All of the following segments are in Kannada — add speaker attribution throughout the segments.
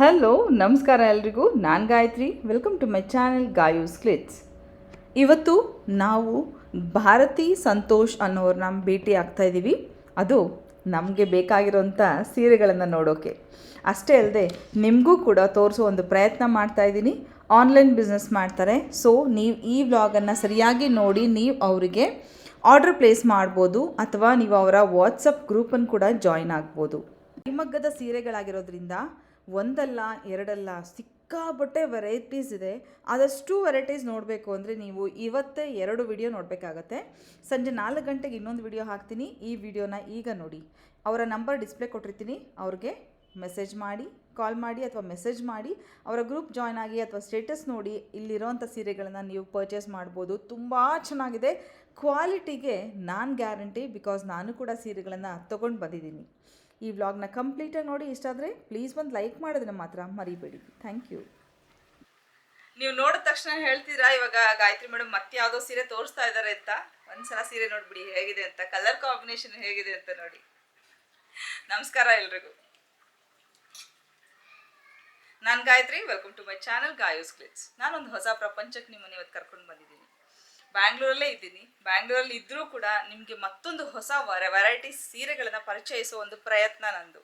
Speaker 1: ಹಲೋ ನಮಸ್ಕಾರ ಎಲ್ರಿಗೂ. ನಾನು Gayathri. Welcome to my channel Gayu's clips ಇವತ್ತು ನಾವು ಭಾರತಿ ಸಂತೋಷ್ ಅನ್ನೋರನ್ನ ಭೇಟಿ ಆಗ್ತಾ ಇದ್ದೀವಿ ಅದು ನಮಗೆ ಬೇಕಾಗಿರೋಂಥ ಸೀರೆಗಳನ್ನು ನೋಡೋಕೆ. ಅಷ್ಟೇ ಅಲ್ಲದೆ ನಿಮಗೂ ಕೂಡ ತೋರಿಸೋ ಒಂದು ಪ್ರಯತ್ನ ಮಾಡ್ತಾ ಇದ್ದೀನಿ ಆನ್ಲೈನ್ ಬಿಸ್ನೆಸ್ ಮಾಡ್ತಾರೆ. ಸೊ ನೀವು ಈ ವ್ಲಾಗನ್ನು ಸರಿಯಾಗಿ ನೋಡಿ ನೀವು ಅವರಿಗೆ ಆರ್ಡರ್ ಪ್ಲೇಸ್ ಮಾಡ್ಬೋದು ಅಥವಾ ನೀವು ಅವರ ವಾಟ್ಸಪ್ ಗ್ರೂಪನ್ನು ಕೂಡ ಜಾಯಿನ್ ಆಗ್ಬೋದು. ಹಿಮಗ್ಗದ ಸೀರೆಗಳಾಗಿರೋದ್ರಿಂದ ಒಂದಲ್ಲ, ಎರಡಲ್ಲ, ಸಿಕ್ಕಾಪಟ್ಟೆ ವೆರೈಟೀಸ್ ಇದೆ. ಆದಷ್ಟು ವೆರೈಟೀಸ್ ನೋಡಬೇಕು ಅಂದರೆ ನೀವು ಇವತ್ತೇ ಎರಡು ವಿಡಿಯೋ ನೋಡಬೇಕಾಗತ್ತೆ. ಸಂಜೆ ನಾಲ್ಕು ಗಂಟೆಗೆ ಇನ್ನೊಂದು ವಿಡಿಯೋ ಹಾಕ್ತೀನಿ. ಈ ವಿಡಿಯೋನ ಈಗ ನೋಡಿ. ಅವರ ನಂಬರ್ ಡಿಸ್ಪ್ಲೇ ಕೊಟ್ಟಿರ್ತೀನಿ. ಅವ್ರಿಗೆ ಮೆಸೇಜ್ ಮಾಡಿ ಕಾಲ್ ಮಾಡಿ ಅಥವಾ ಮೆಸೇಜ್ ಮಾಡಿ. ಅವರ ಗ್ರೂಪ್ ಜಾಯ್ನ್ ಆಗಿ ಅಥವಾ ಸ್ಟೇಟಸ್ ನೋಡಿ ಇಲ್ಲಿರೋಂಥ ಸೀರೆಗಳನ್ನು ನೀವು ಪರ್ಚೇಸ್ ಮಾಡ್ಬೋದು. ತುಂಬ ಚೆನ್ನಾಗಿದೆ. ಕ್ವಾಲಿಟಿಗೆ ನಾನು ಗ್ಯಾರಂಟಿ ಬಿಕಾಸ್ ನಾನು ಕೂಡ ಸೀರೆಗಳನ್ನು ತೊಗೊಂಡು ಬಂದಿದ್ದೀನಿ. ಈ ವ್ಲಾಗ್ನ ಕಂಪ್ಲೀಟಾಗಿ ನೋಡಿ ಇಷ್ಟ ಆದರೆ ಪ್ಲೀಸ್ ಒಂದು ಲೈಕ್ ಮಾಡೋದನ್ನ ಮಾತ್ರ ಮರಿಬೇಡಿ. Thank you. ನೀವು ನೋಡಿದ ತಕ್ಷಣ ಹೇಳ್ತೀರಾ, ಇವಾಗ ಗಾಯತ್ರಿ ಮೇಡಮ್ ಮತ್ತೆ ಯಾವುದೋ ಸೀರೆ ತೋರಿಸ್ತಾ ಇದ್ದಾರೆ ಅಂತ? ಒಂದ್ಸಲ ಸೀರೆ ನೋಡ್ಬಿಡಿ, ಹೇಗಿದೆ ಅಂತ? ಕಲರ್ ಕಾಂಬಿನೇಷನ್ ಹೇಗಿದೆ ಅಂತ ನೋಡಿ. ನಮಸ್ಕಾರ ಎಲ್ರಿಗೂ. ನಾನು Gayathri welcome to my channel Gayu's clips ನಾನೊಂದು ಹೊಸ ಪ್ರಪಂಚಕ್ಕೆ ನಿಮ್ಮನ್ನು ಇವತ್ತು ಕರ್ಕೊಂಡು ಬಂದಿದ್ದೀನಿ. ಬ್ಯಾಂಗ್ಳೂರಲ್ಲೇ ಇದ್ದೀನಿ. ಬ್ಯಾಂಗ್ಳೂರಲ್ಲಿ ಇದ್ದರೂ ಕೂಡ ನಿಮಗೆ ಮತ್ತೊಂದು ಹೊಸ ವರ ವೆರೈಟಿ ಸೀರೆಗಳನ್ನು ಪರಿಚಯಿಸೋ ಒಂದು ಪ್ರಯತ್ನ ನಂದು.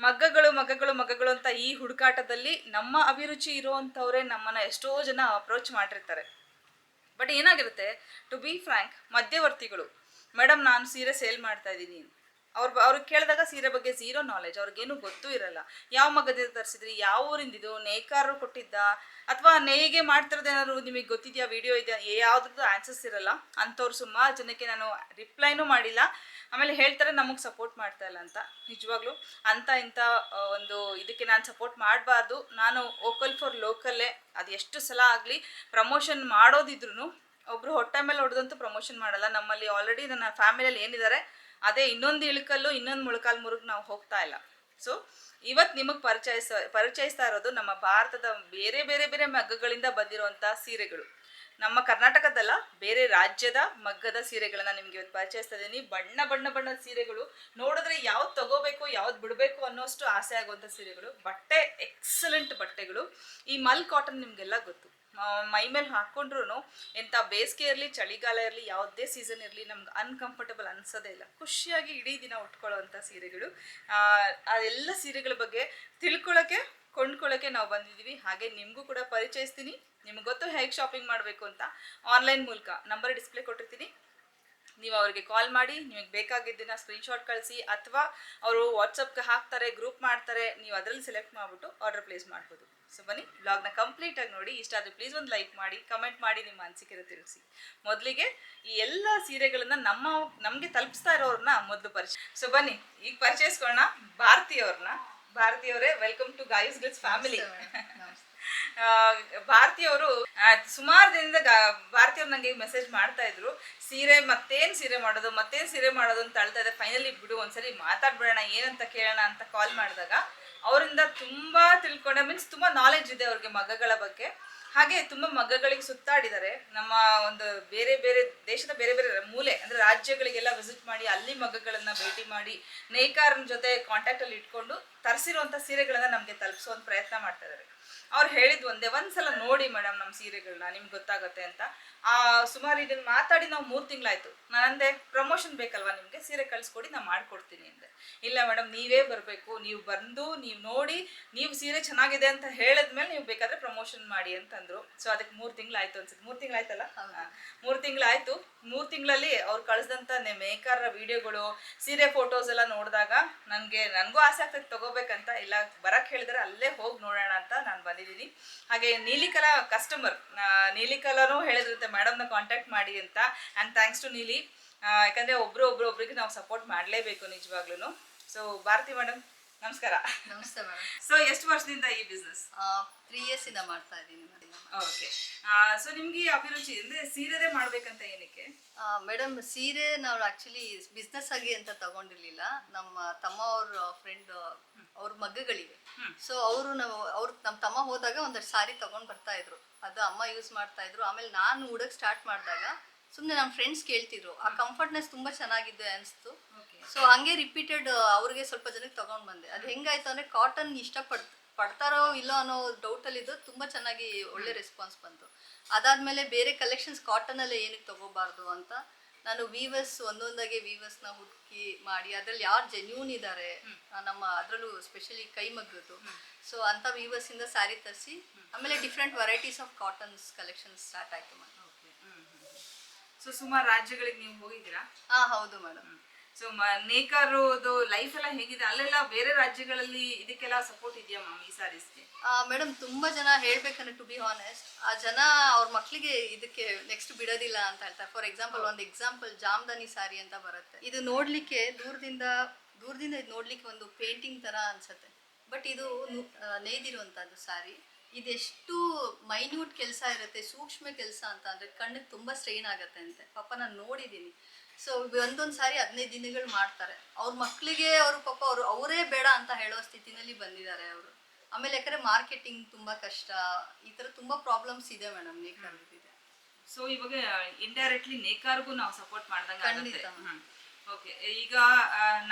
Speaker 1: ಮಗ್ಗಗಳು ಮಗ್ಗಗಳು ಮಗ್ಗಗಳು ಅಂತ ಈ ಹುಡುಕಾಟದಲ್ಲಿ ನಮ್ಮ ಅಭಿರುಚಿ ಇರುವಂಥವ್ರೆ ನಮ್ಮನ್ನು ಎಷ್ಟೋ ಜನ ಅಪ್ರೋಚ್ ಮಾಡಿರ್ತಾರೆ. ಬಟ್ ಏನಾಗಿರುತ್ತೆ? ಟು ಬಿ ಫ್ರ್ಯಾಂಕ್ ಮಧ್ಯವರ್ತಿಗಳು. ಮೇಡಮ್ ನಾನು ಸೀರೆ ಸೇಲ್ ಮಾಡ್ತಾ ಇದ್ದೀನಿ. ಅವ್ರು ಅವ್ರಿಗೆ ಕೇಳಿದಾಗ ಸೀರೆ ಬಗ್ಗೆ ಝೀರೋ ನಾಲೆಜ್ ಅವ್ರಿಗೇನು ಗೊತ್ತೂ ಇರಲ್ಲ. ಯಾವ ಮಗದಿಂದ ತರಿಸಿದ್ರಿ, ಯಾವ ಊರಿಂದಿದು ನೇಕಾರರು ಕೊಟ್ಟಿದ್ದ, ಅಥವಾ ನೇಯ್ಗೆ ಮಾಡ್ತಿರೋದು ಏನಾದ್ರು ನಿಮಗೆ ಗೊತ್ತಿದೆಯಾ ವಿಡಿಯೋ ಇದೆಯಾ ಯಾವುದ್ರದ್ದು ಆನ್ಸರ್ಸ್ ಇರಲ್ಲ. ಅಂಥವ್ರು ಸುಮಾರು ಜನಕ್ಕೆ ನಾನು ರಿಪ್ಲೈನೂ ಮಾಡಿಲ್ಲ. ಆಮೇಲೆ ಹೇಳ್ತಾರೆ, ನಮಗೆ ಸಪೋರ್ಟ್ ಮಾಡ್ತಾ ಇಲ್ಲ ಅಂತ. ನಿಜವಾಗ್ಲೂ, ಅಂತ ಇಂಥ ಒಂದು ಇದಕ್ಕೆ ನಾನು ಸಪೋರ್ಟ್ ಮಾಡಬಾರ್ದು. ನಾನು ವೋಕಲ್ ಫಾರ್ ಲೋಕಲ್ಲೇ ಅದು ಎಷ್ಟು ಸಲ ಆಗಲಿ ಪ್ರಮೋಷನ್ ಮಾಡೋದಿದ್ರು ಒಬ್ರು ಹೊಟ್ಟೆ ಮೇಲೆ ಹೊಡೆದಂತೂ ಪ್ರಮೋಷನ್ ಮಾಡಲ್ಲ. ನಮ್ಮಲ್ಲಿ ಆಲ್ರೆಡಿ ನನ್ನ ಫ್ಯಾಮಿಲಿಯಲ್ಲಿ ಏನಿದ್ದಾರೆ ಅದೇ ಇನ್ನೊಂದು ಇಳಕಲ್ಲು, ಇನ್ನೊಂದು ಮುಳಕಾಲ್ ಮುರುಗ್ ನಾವು ಹೋಗ್ತಾ ಇಲ್ಲ. ಸೊ ಇವತ್ತು ನಿಮಗೆ ಪರಿಚಯಿಸ, ಪರಿಚಯಿಸ್ತಾ ಇರೋದು ನಮ್ಮ ಭಾರತದ ಬೇರೆ ಬೇರೆ ಬೇರೆ ಮಗ್ಗಗಳಿಂದ ಬಂದಿರುವಂಥ ಸೀರೆಗಳು. ನಮ್ಮ ಕರ್ನಾಟಕದಲ್ಲ, ಬೇರೆ ರಾಜ್ಯದ ಮಗ್ಗದ ಸೀರೆಗಳನ್ನ ನಿಮ್ಗೆ ಇವತ್ತು ಪರಿಚಯಿಸ್ತಾ ಇದ್ದೀನಿ ಬಣ್ಣ ಬಣ್ಣ ಬಣ್ಣದ ಸೀರೆಗಳು. ನೋಡಿದ್ರೆ ಯಾವ್ದು ತಗೋಬೇಕು, ಯಾವ್ದು ಬಿಡಬೇಕು ಅನ್ನೋಷ್ಟು ಆಸೆ ಆಗುವಂಥ ಸೀರೆಗಳು. ಬಟ್ಟೆ ಎಕ್ಸಲೆಂಟ್ ಬಟ್ಟೆಗಳು. ಈ ಮಲ್ ಕಾಟನ್ ನಿಮಗೆಲ್ಲ ಗೊತ್ತು. ಮೈ ಮೇಲೆ ಹಾಕೊಂಡ್ರು ಎಂಥ ಬೇಸಿಗೆ ಇರಲಿ, ಚಳಿಗಾಲ ಇರಲಿ, ಯಾವುದೇ ಸೀಸನ್ ಇರಲಿ ನಮ್ಗೆ ಅನ್ಕಂಫರ್ಟಬಲ್ ಅನ್ಸೋದೇ ಇಲ್ಲ. ಖುಷಿಯಾಗಿ ಇಡೀ ದಿನ ಉಟ್ಕೊಳ್ಳೋವಂಥ ಸೀರೆಗಳು. ಅದೆಲ್ಲ ಸೀರೆಗಳ ಬಗ್ಗೆ ತಿಳ್ಕೊಳ್ಳೋಕ್ಕೆ ಕೊಂಡ್ಕೊಳ್ಳೋಕ್ಕೆ ನಾವು ಬಂದಿದ್ದೀವಿ ಹಾಗೆ ನಿಮಗೂ ಕೂಡ ಪರಿಚಯಿಸ್ತೀನಿ. ನಿಮ್ಗೆ ಗೊತ್ತು ಹೇಗೆ ಶಾಪಿಂಗ್ ಮಾಡಬೇಕು ಅಂತ ಆನ್ಲೈನ್ ಮೂಲಕ ನಂಬರ್ ಡಿಸ್ಪ್ಲೇ ಕೊಟ್ಟಿರ್ತೀನಿ. ನೀವು ಅವರಿಗೆ ಕಾಲ್ ಮಾಡಿ, ನಿಮಗೆ ಬೇಕಾಗಿದ್ದನ್ನ ಸ್ಕ್ರೀನ್ಶಾಟ್ ಕಳಿಸಿ, ಅಥವಾ ಅವರು ವಾಟ್ಸಪ್ಗೆ ಹಾಕ್ತಾರೆ ಗ್ರೂಪ್ ಮಾಡ್ತಾರೆ, ನೀವು ಅದರಲ್ಲಿ ಸೆಲೆಕ್ಟ್ ಮಾಡಿಬಿಟ್ಟು ಆರ್ಡರ್ ಪ್ಲೇಸ್ ಮಾಡ್ಬೋದು. ಸೊ ಬನ್ನಿ ಬ್ಲಾಗ್ನ ಕಂಪ್ಲೀಟಾಗಿ ನೋಡಿ. ಇಷ್ಟ ಆದರೆ ಪ್ಲೀಸ್ ಒಂದು ಲೈಕ್ ಮಾಡಿ ಕಮೆಂಟ್ ಮಾಡಿ ನಿಮ್ಮ ಅನಿಸಿಕೆ ತಿಳಿಸಿ. ಮೊದಲಿಗೆ ಈ ಎಲ್ಲ ಸೀರೆಗಳನ್ನ ನಮ್ಮ ನಮಗೆ ತಲುಪಿಸ್ತಾ ಇರೋರನ್ನ ಮೊದಲು ಪರಿಚಯ ಸೊ ಬನ್ನಿ ಈಗ ಪರಿಚಯಿಸ್ಕೊಳ್ಳೋಣ ಭಾರತೀಯವ್ರನ್ನ. ಭಾರತೀಯವರೇ welcome to Gayu's clips family ಭಾರತೀಯವರು ಸುಮಾರು ದಿನದಿಂದ ಭಾರತೀಯವ್ರು ನನಗೆ ಮೆಸೇಜ್ ಮಾಡ್ತಾ ಇದ್ರು. ಸೀರೆ ಮತ್ತೇನ್ ಸೀರೆ ಮಾಡೋದು ಮತ್ತೇನ್ ಸೀರೆ ಮಾಡೋದು ಅಂತ ಅಳ್ತಾ ಇದೆ ಫೈನಲಿ ಬಿಡು ಒಂದ್ಸರಿ ಮಾತಾಡ್ಬಿಡೋಣ ಏನಂತ ಕೇಳೋಣ ಅಂತ ಕಾಲ್ ಮಾಡಿದಾಗ ಅವರಿಂದ ತುಂಬ ತಿಳ್ಕೊಂಡೆ ಮೀನ್ಸ್ ತುಂಬ ನಾಲೆಜ್ ಇದೆ ಅವ್ರಿಗೆ ಮಗಗಳ ಬಗ್ಗೆ. ಹಾಗೆ ತುಂಬ ಮಗ್ಗಗಳಿಗೆ ಸುತ್ತಾಡಿದ್ದಾರೆ. ನಮ್ಮ ಒಂದು ಬೇರೆ ಬೇರೆ ದೇಶದ ಬೇರೆ ಬೇರೆ ಮೂಲೆ, ಅಂದ್ರೆ ರಾಜ್ಯಗಳಿಗೆಲ್ಲ ವಿಸಿಟ್ ಮಾಡಿ, ಅಲ್ಲಿ ಮಗಗಳನ್ನ ಭೇಟಿ ಮಾಡಿ, ನೇಕಾರನ ಜೊತೆ ಕಾಂಟ್ಯಾಕ್ಟ್ ಅಲ್ಲಿ ಇಟ್ಕೊಂಡು ತರಿಸಿರುವಂತ ಸೀರೆಗಳನ್ನ ನಮ್ಗೆ ತಲುಪಿಸುವಂತ ಪ್ರಯತ್ನ ಮಾಡ್ತಾ ಇದ್ದಾರೆ. ಅವ್ರು ಹೇಳಿದ್ ಒಂದೇ, ಒಂದ್ಸಲ ನೋಡಿ ಮೇಡಮ್ ನಮ್ಮ ಸೀರೆಗಳನ್ನ ನಿಮ್ಗೆ ಗೊತ್ತಾಗುತ್ತೆ ಅಂತ. ಆ ಸುಮಾರು ಇದನ್ನ ಮಾತಾಡಿ ನಾವು ಮೂರು ತಿಂಗಳಾಯ್ತು. ನಾನಂದೆ ಪ್ರಮೋಷನ್ ಬೇಕಲ್ವಾ ನಿಮ್ಗೆ? ಸೀರೆ ಕಳಿಸ್ಕೊಡಿ ನಾನು ಮಾಡ್ಕೊಡ್ತೀನಿ ಅಂದೆ. ಇಲ್ಲ ಮೇಡಮ್ ನೀವೇ ಬರಬೇಕು. ನೀವು ಬಂದು ನೀವು ನೋಡಿ ನೀವು ಸೀರೆ ಚೆನ್ನಾಗಿದೆ ಅಂತ ಹೇಳಿದ್ಮೇಲೆ ನೀವು ಬೇಕಾದ್ರೆ ಪ್ರಮೋಷನ್ ಮಾಡಿ ಅಂತಂದ್ರು. ಸೊ ಅದಕ್ಕೆ ಮೂರು ತಿಂಗಳಾಯ್ತು ಅನ್ಸುತ್ತೆ. ಮೂರು ತಿಂಗಳಾಯ್ತಲ್ಲ? ಮೂರು ತಿಂಗಳಾಯ್ತು. ಮೂರು ತಿಂಗಳಲ್ಲಿ ಅವ್ರು ಕಳಿಸಿದಂಥ ಮೇಕರ್ ವಿಡಿಯೋಗಳು ಸೀರೆ ಫೋಟೋಸ್ ಎಲ್ಲ ನೋಡಿದಾಗ ನನಗೆ ನನಗೂ ಆಸೆ ಆಗ್ತದೆ ತಗೋಬೇಕಂತ. ಇಲ್ಲ ಬರಕ್ಕೆ ಹೇಳಿದ್ರೆ ಅಲ್ಲೇ ಹೋಗಿ ನೋಡೋಣ ಅಂತ ನಾನು ಬಂದಿದ್ದೀನಿ. ಹಾಗೆ ನೀಲಿಕಲಾ ಕಸ್ಟಮರ್ ನೀಲಿಕಲಾನು ಹೇಳಿದ್ರಂತೆ ಮೇಡಮ್ನ ಕಾಂಟ್ಯಾಕ್ಟ್ ಮಾಡಿ ಅಂತ. ಆ್ಯಂಡ್ ಥ್ಯಾಂಕ್ಸ್ ಟು ನೀಲಿ ಯಾಕಂದರೆ ಯಾಕಂದ್ರೆ ಒಬ್ರು ಒಬ್ರು ಒಬ್ರಿಗೆ ನಾವು ಸಪೋರ್ಟ್ ಮಾಡಲೇಬೇಕು ನಿಜವಾಗ್ಲೂ ಸೊ ಭಾರತಿ ಮೇಡಮ್ ನಮಸ್ಕಾರ.
Speaker 2: ನಮಸ್ತೆ ಮೇಡಮ್
Speaker 1: ಸೊ ಎಷ್ಟು ವರ್ಷದಿಂದ ಈ ಬಿಸ್ನೆಸ್
Speaker 2: ತ್ರೀ ಇಯರ್ಸ್ ಇಂದ ಮಾಡ್ತಾ ಇದ್ದೀನಿ
Speaker 1: ಓಕೆ ಸೊ ನಿಮ್ಗೆ ಅಭಿರುಚಿ ಅಂದ್ರೆ ಸೀರೆದೇ ಮಾಡ್ಬೇಕಂತ ಏನಕ್ಕೆ?
Speaker 2: ಮೇಡಮ್ ಸೀರೆ ನಾವು ಆಕ್ಚುಲಿ ಬಿಸ್ನೆಸ್ ಆಗಿ ಅಂತ ತಗೊಂಡಿರ್ಲಿಲ್ಲ. ನಮ್ಮ ತಮ್ಮ ಅವ್ರ ಫ್ರೆಂಡ್ ಅವ್ರ ಮಗ್ಗಗಳಿವೆ. ಸೊ ಅವರು ನಾವು ಅವ್ರ ನಮ್ಮ ತಮ್ಮ ಹೋದಾಗ ಒಂದಷ್ಟು ಸಾರಿ ತಗೊಂಡ್ ಬರ್ತಾ ಇದ್ರು. ಅದು ಅಮ್ಮ ಯೂಸ್ ಮಾಡ್ತಾ ಇದ್ರು. ಆಮೇಲೆ ನಾನು ಉಡಕ್ ಸ್ಟಾರ್ಟ್ ಮಾಡಿದಾಗ ಸುಮ್ಮನೆ ನಮ್ಮ ಫ್ರೆಂಡ್ಸ್ ಕೇಳ್ತಿದ್ರು. ಆ ಕಂಫರ್ಟ್ನೆಸ್ ತುಂಬಾ ಚೆನ್ನಾಗಿದೆ ಅನಿಸ್ತು. ಸೊ ಹಂಗೆ ರಿಪೀಟೆಡ್ ಅವ್ರಿಗೆ ಸ್ವಲ್ಪ ಜನಕ್ಕೆ ತಗೊಂಡ್ ಬಂದೆ. ಅದು ಹೆಂಗಾಯ್ತು ಅಂದ್ರೆ ಕಾಟನ್ ಇಷ್ಟಪಡ್ ಪಡ್ತಾರೋ ಇಲ್ಲೋ ಅನ್ನೋ ಡೌಟ್ ಅಲ್ಲಿ ಇದು ತುಂಬಾ ಚೆನ್ನಾಗಿ ಒಳ್ಳೆ ರೆಸ್ಪಾನ್ಸ್ ಬಂತು. ಅದಾದ್ಮೇಲೆ ಬೇರೆ ಕಲೆಕ್ಷನ್ಸ್ ಕಾಟನಲ್ಲೇ ಏನಕ್ಕೆ ತಗೋಬಾರ್ದು ಅಂತ ನಾನು ವೀವರ್ಸ್ ಒಂದೊಂದಾಗೆ ನ ಹುಡುಕಿ ಮಾಡಿ ಅದ್ರಲ್ಲಿ ಯಾರು ಜೆನ್ಯೂನ್ ಇದ್ದಾರೆ ನಮ್ಮ ಅದರಲ್ಲೂ ಸ್ಪೆಷಲಿ ಕೈಮಗ್ಗದ್ದು ಸೊ ಅಂಥ ವೀವರ್ಸಿಂದ ಸ್ಯಾರಿ ತರಿಸಿ ಆಮೇಲೆ different varieties of cottons collection start ಆಯಿತು ಮೇಡಮ್
Speaker 1: ಸೊ ಸುಮಾರು ರಾಜ್ಯಗಳಿಗೆ ನೀವು ಹೋಗಿದ್ದೀರಾ?
Speaker 2: ಹಾಂ ಹೌದು ಮೇಡಮ್
Speaker 1: ಸೊ ನೇಕಾರದು ಲೈಫ್ ಎಲ್ಲ ಹೇಗಿದೆ? ಅಲ್ಲೆಲ್ಲ ಬೇರೆ ರಾಜ್ಯಗಳಲ್ಲಿ ಇದಕ್ಕೆಲ್ಲ ಸಪೋರ್ಟ್ ಇದೆಯಾ ಮ್ಯಾಮ್ ಈ ಸಾರೀಸ್ಗೆ
Speaker 2: ಮೇಡಮ್ ತುಂಬಾ ಜನ ಹೇಳ್ಬೇಕಂದ್ರೆ ಟು ಬಿ ಹಾನೆಸ್ಟ್ ಆ ಜನ ಅವ್ರ ಮಕ್ಕಳಿಗೆ ಇದಕ್ಕೆ ನೆಕ್ಸ್ಟ್ ಬಿಡೋದಿಲ್ಲ ಅಂತ ಹೇಳ್ತಾರೆ. ಫಾರ್ ಎಕ್ಸಾಂಪಲ್ ಒಂದು ಎಕ್ಸಾಂಪಲ್ ಜಾಮ್ದಾನಿ ಸಾರಿ ಅಂತ ಬರುತ್ತೆ. ಇದು ನೋಡ್ಲಿಕ್ಕೆ ದೂರದಿಂದ ದೂರದಿಂದ ಇದು ನೋಡ್ಲಿಕ್ಕೆ ಒಂದು ಪೇಂಟಿಂಗ್ ತರ ಅನ್ಸುತ್ತೆ. ಬಟ್ ಇದು ನೇಯ್ದಿರುವಂತದ್ದು ಸಾರಿ ಇದೆಷ್ಟು ಮೈನ್ಯೂಟ್ ಕೆಲಸ ಇರುತ್ತೆ ಸೂಕ್ಷ್ಮ ಕೆಲಸ ಅಂತ ಅಂದ್ರೆ ಕಣ್ಣಿಗೆ ತುಂಬಾ ಸ್ಟ್ರೈನ್ ಆಗುತ್ತೆ ಅಂತೆ. ಪಾಪ ನಾನು ನೋಡಿದ್ದೀನಿ ಸೊ ಒಂದೊಂದು ಸಾರಿ ಹದಿನೈದು ದಿನಗಳು ಮಾಡ್ತಾರೆ. ಅವ್ರ ಮಕ್ಕಳಿಗೆ ಅವರು ಪಾಪ ಅವರು ಅವರೇ ಬೇಡ ಅಂತ ಹೇಳೋ ಸ್ಥಿತಿನಲ್ಲಿ ಬಂದಿದ್ದಾರೆ ಅವರು. ಆಮೇಲೆ ಯಾಕಂದ್ರೆ ಮಾರ್ಕೆಟಿಂಗ್ ತುಂಬಾ ಕಷ್ಟ. ಈ ತರ ತುಂಬಾ ಪ್ರಾಬ್ಲಮ್ಸ್ ಇದೆ ಮೇಡಮ್ ನೇಕಾರದಿದೆ
Speaker 1: ಸೊ ಇವಾಗ ಇಂಡೈರೆಕ್ಟ್ಲಿ ನೇಕಾರ್ಗೂ ನಾವು ಸಪೋರ್ಟ್ ಮಾಡ್ದಂಗೆ
Speaker 2: ಖಂಡಿತ.
Speaker 1: ಓಕೆ ಈಗ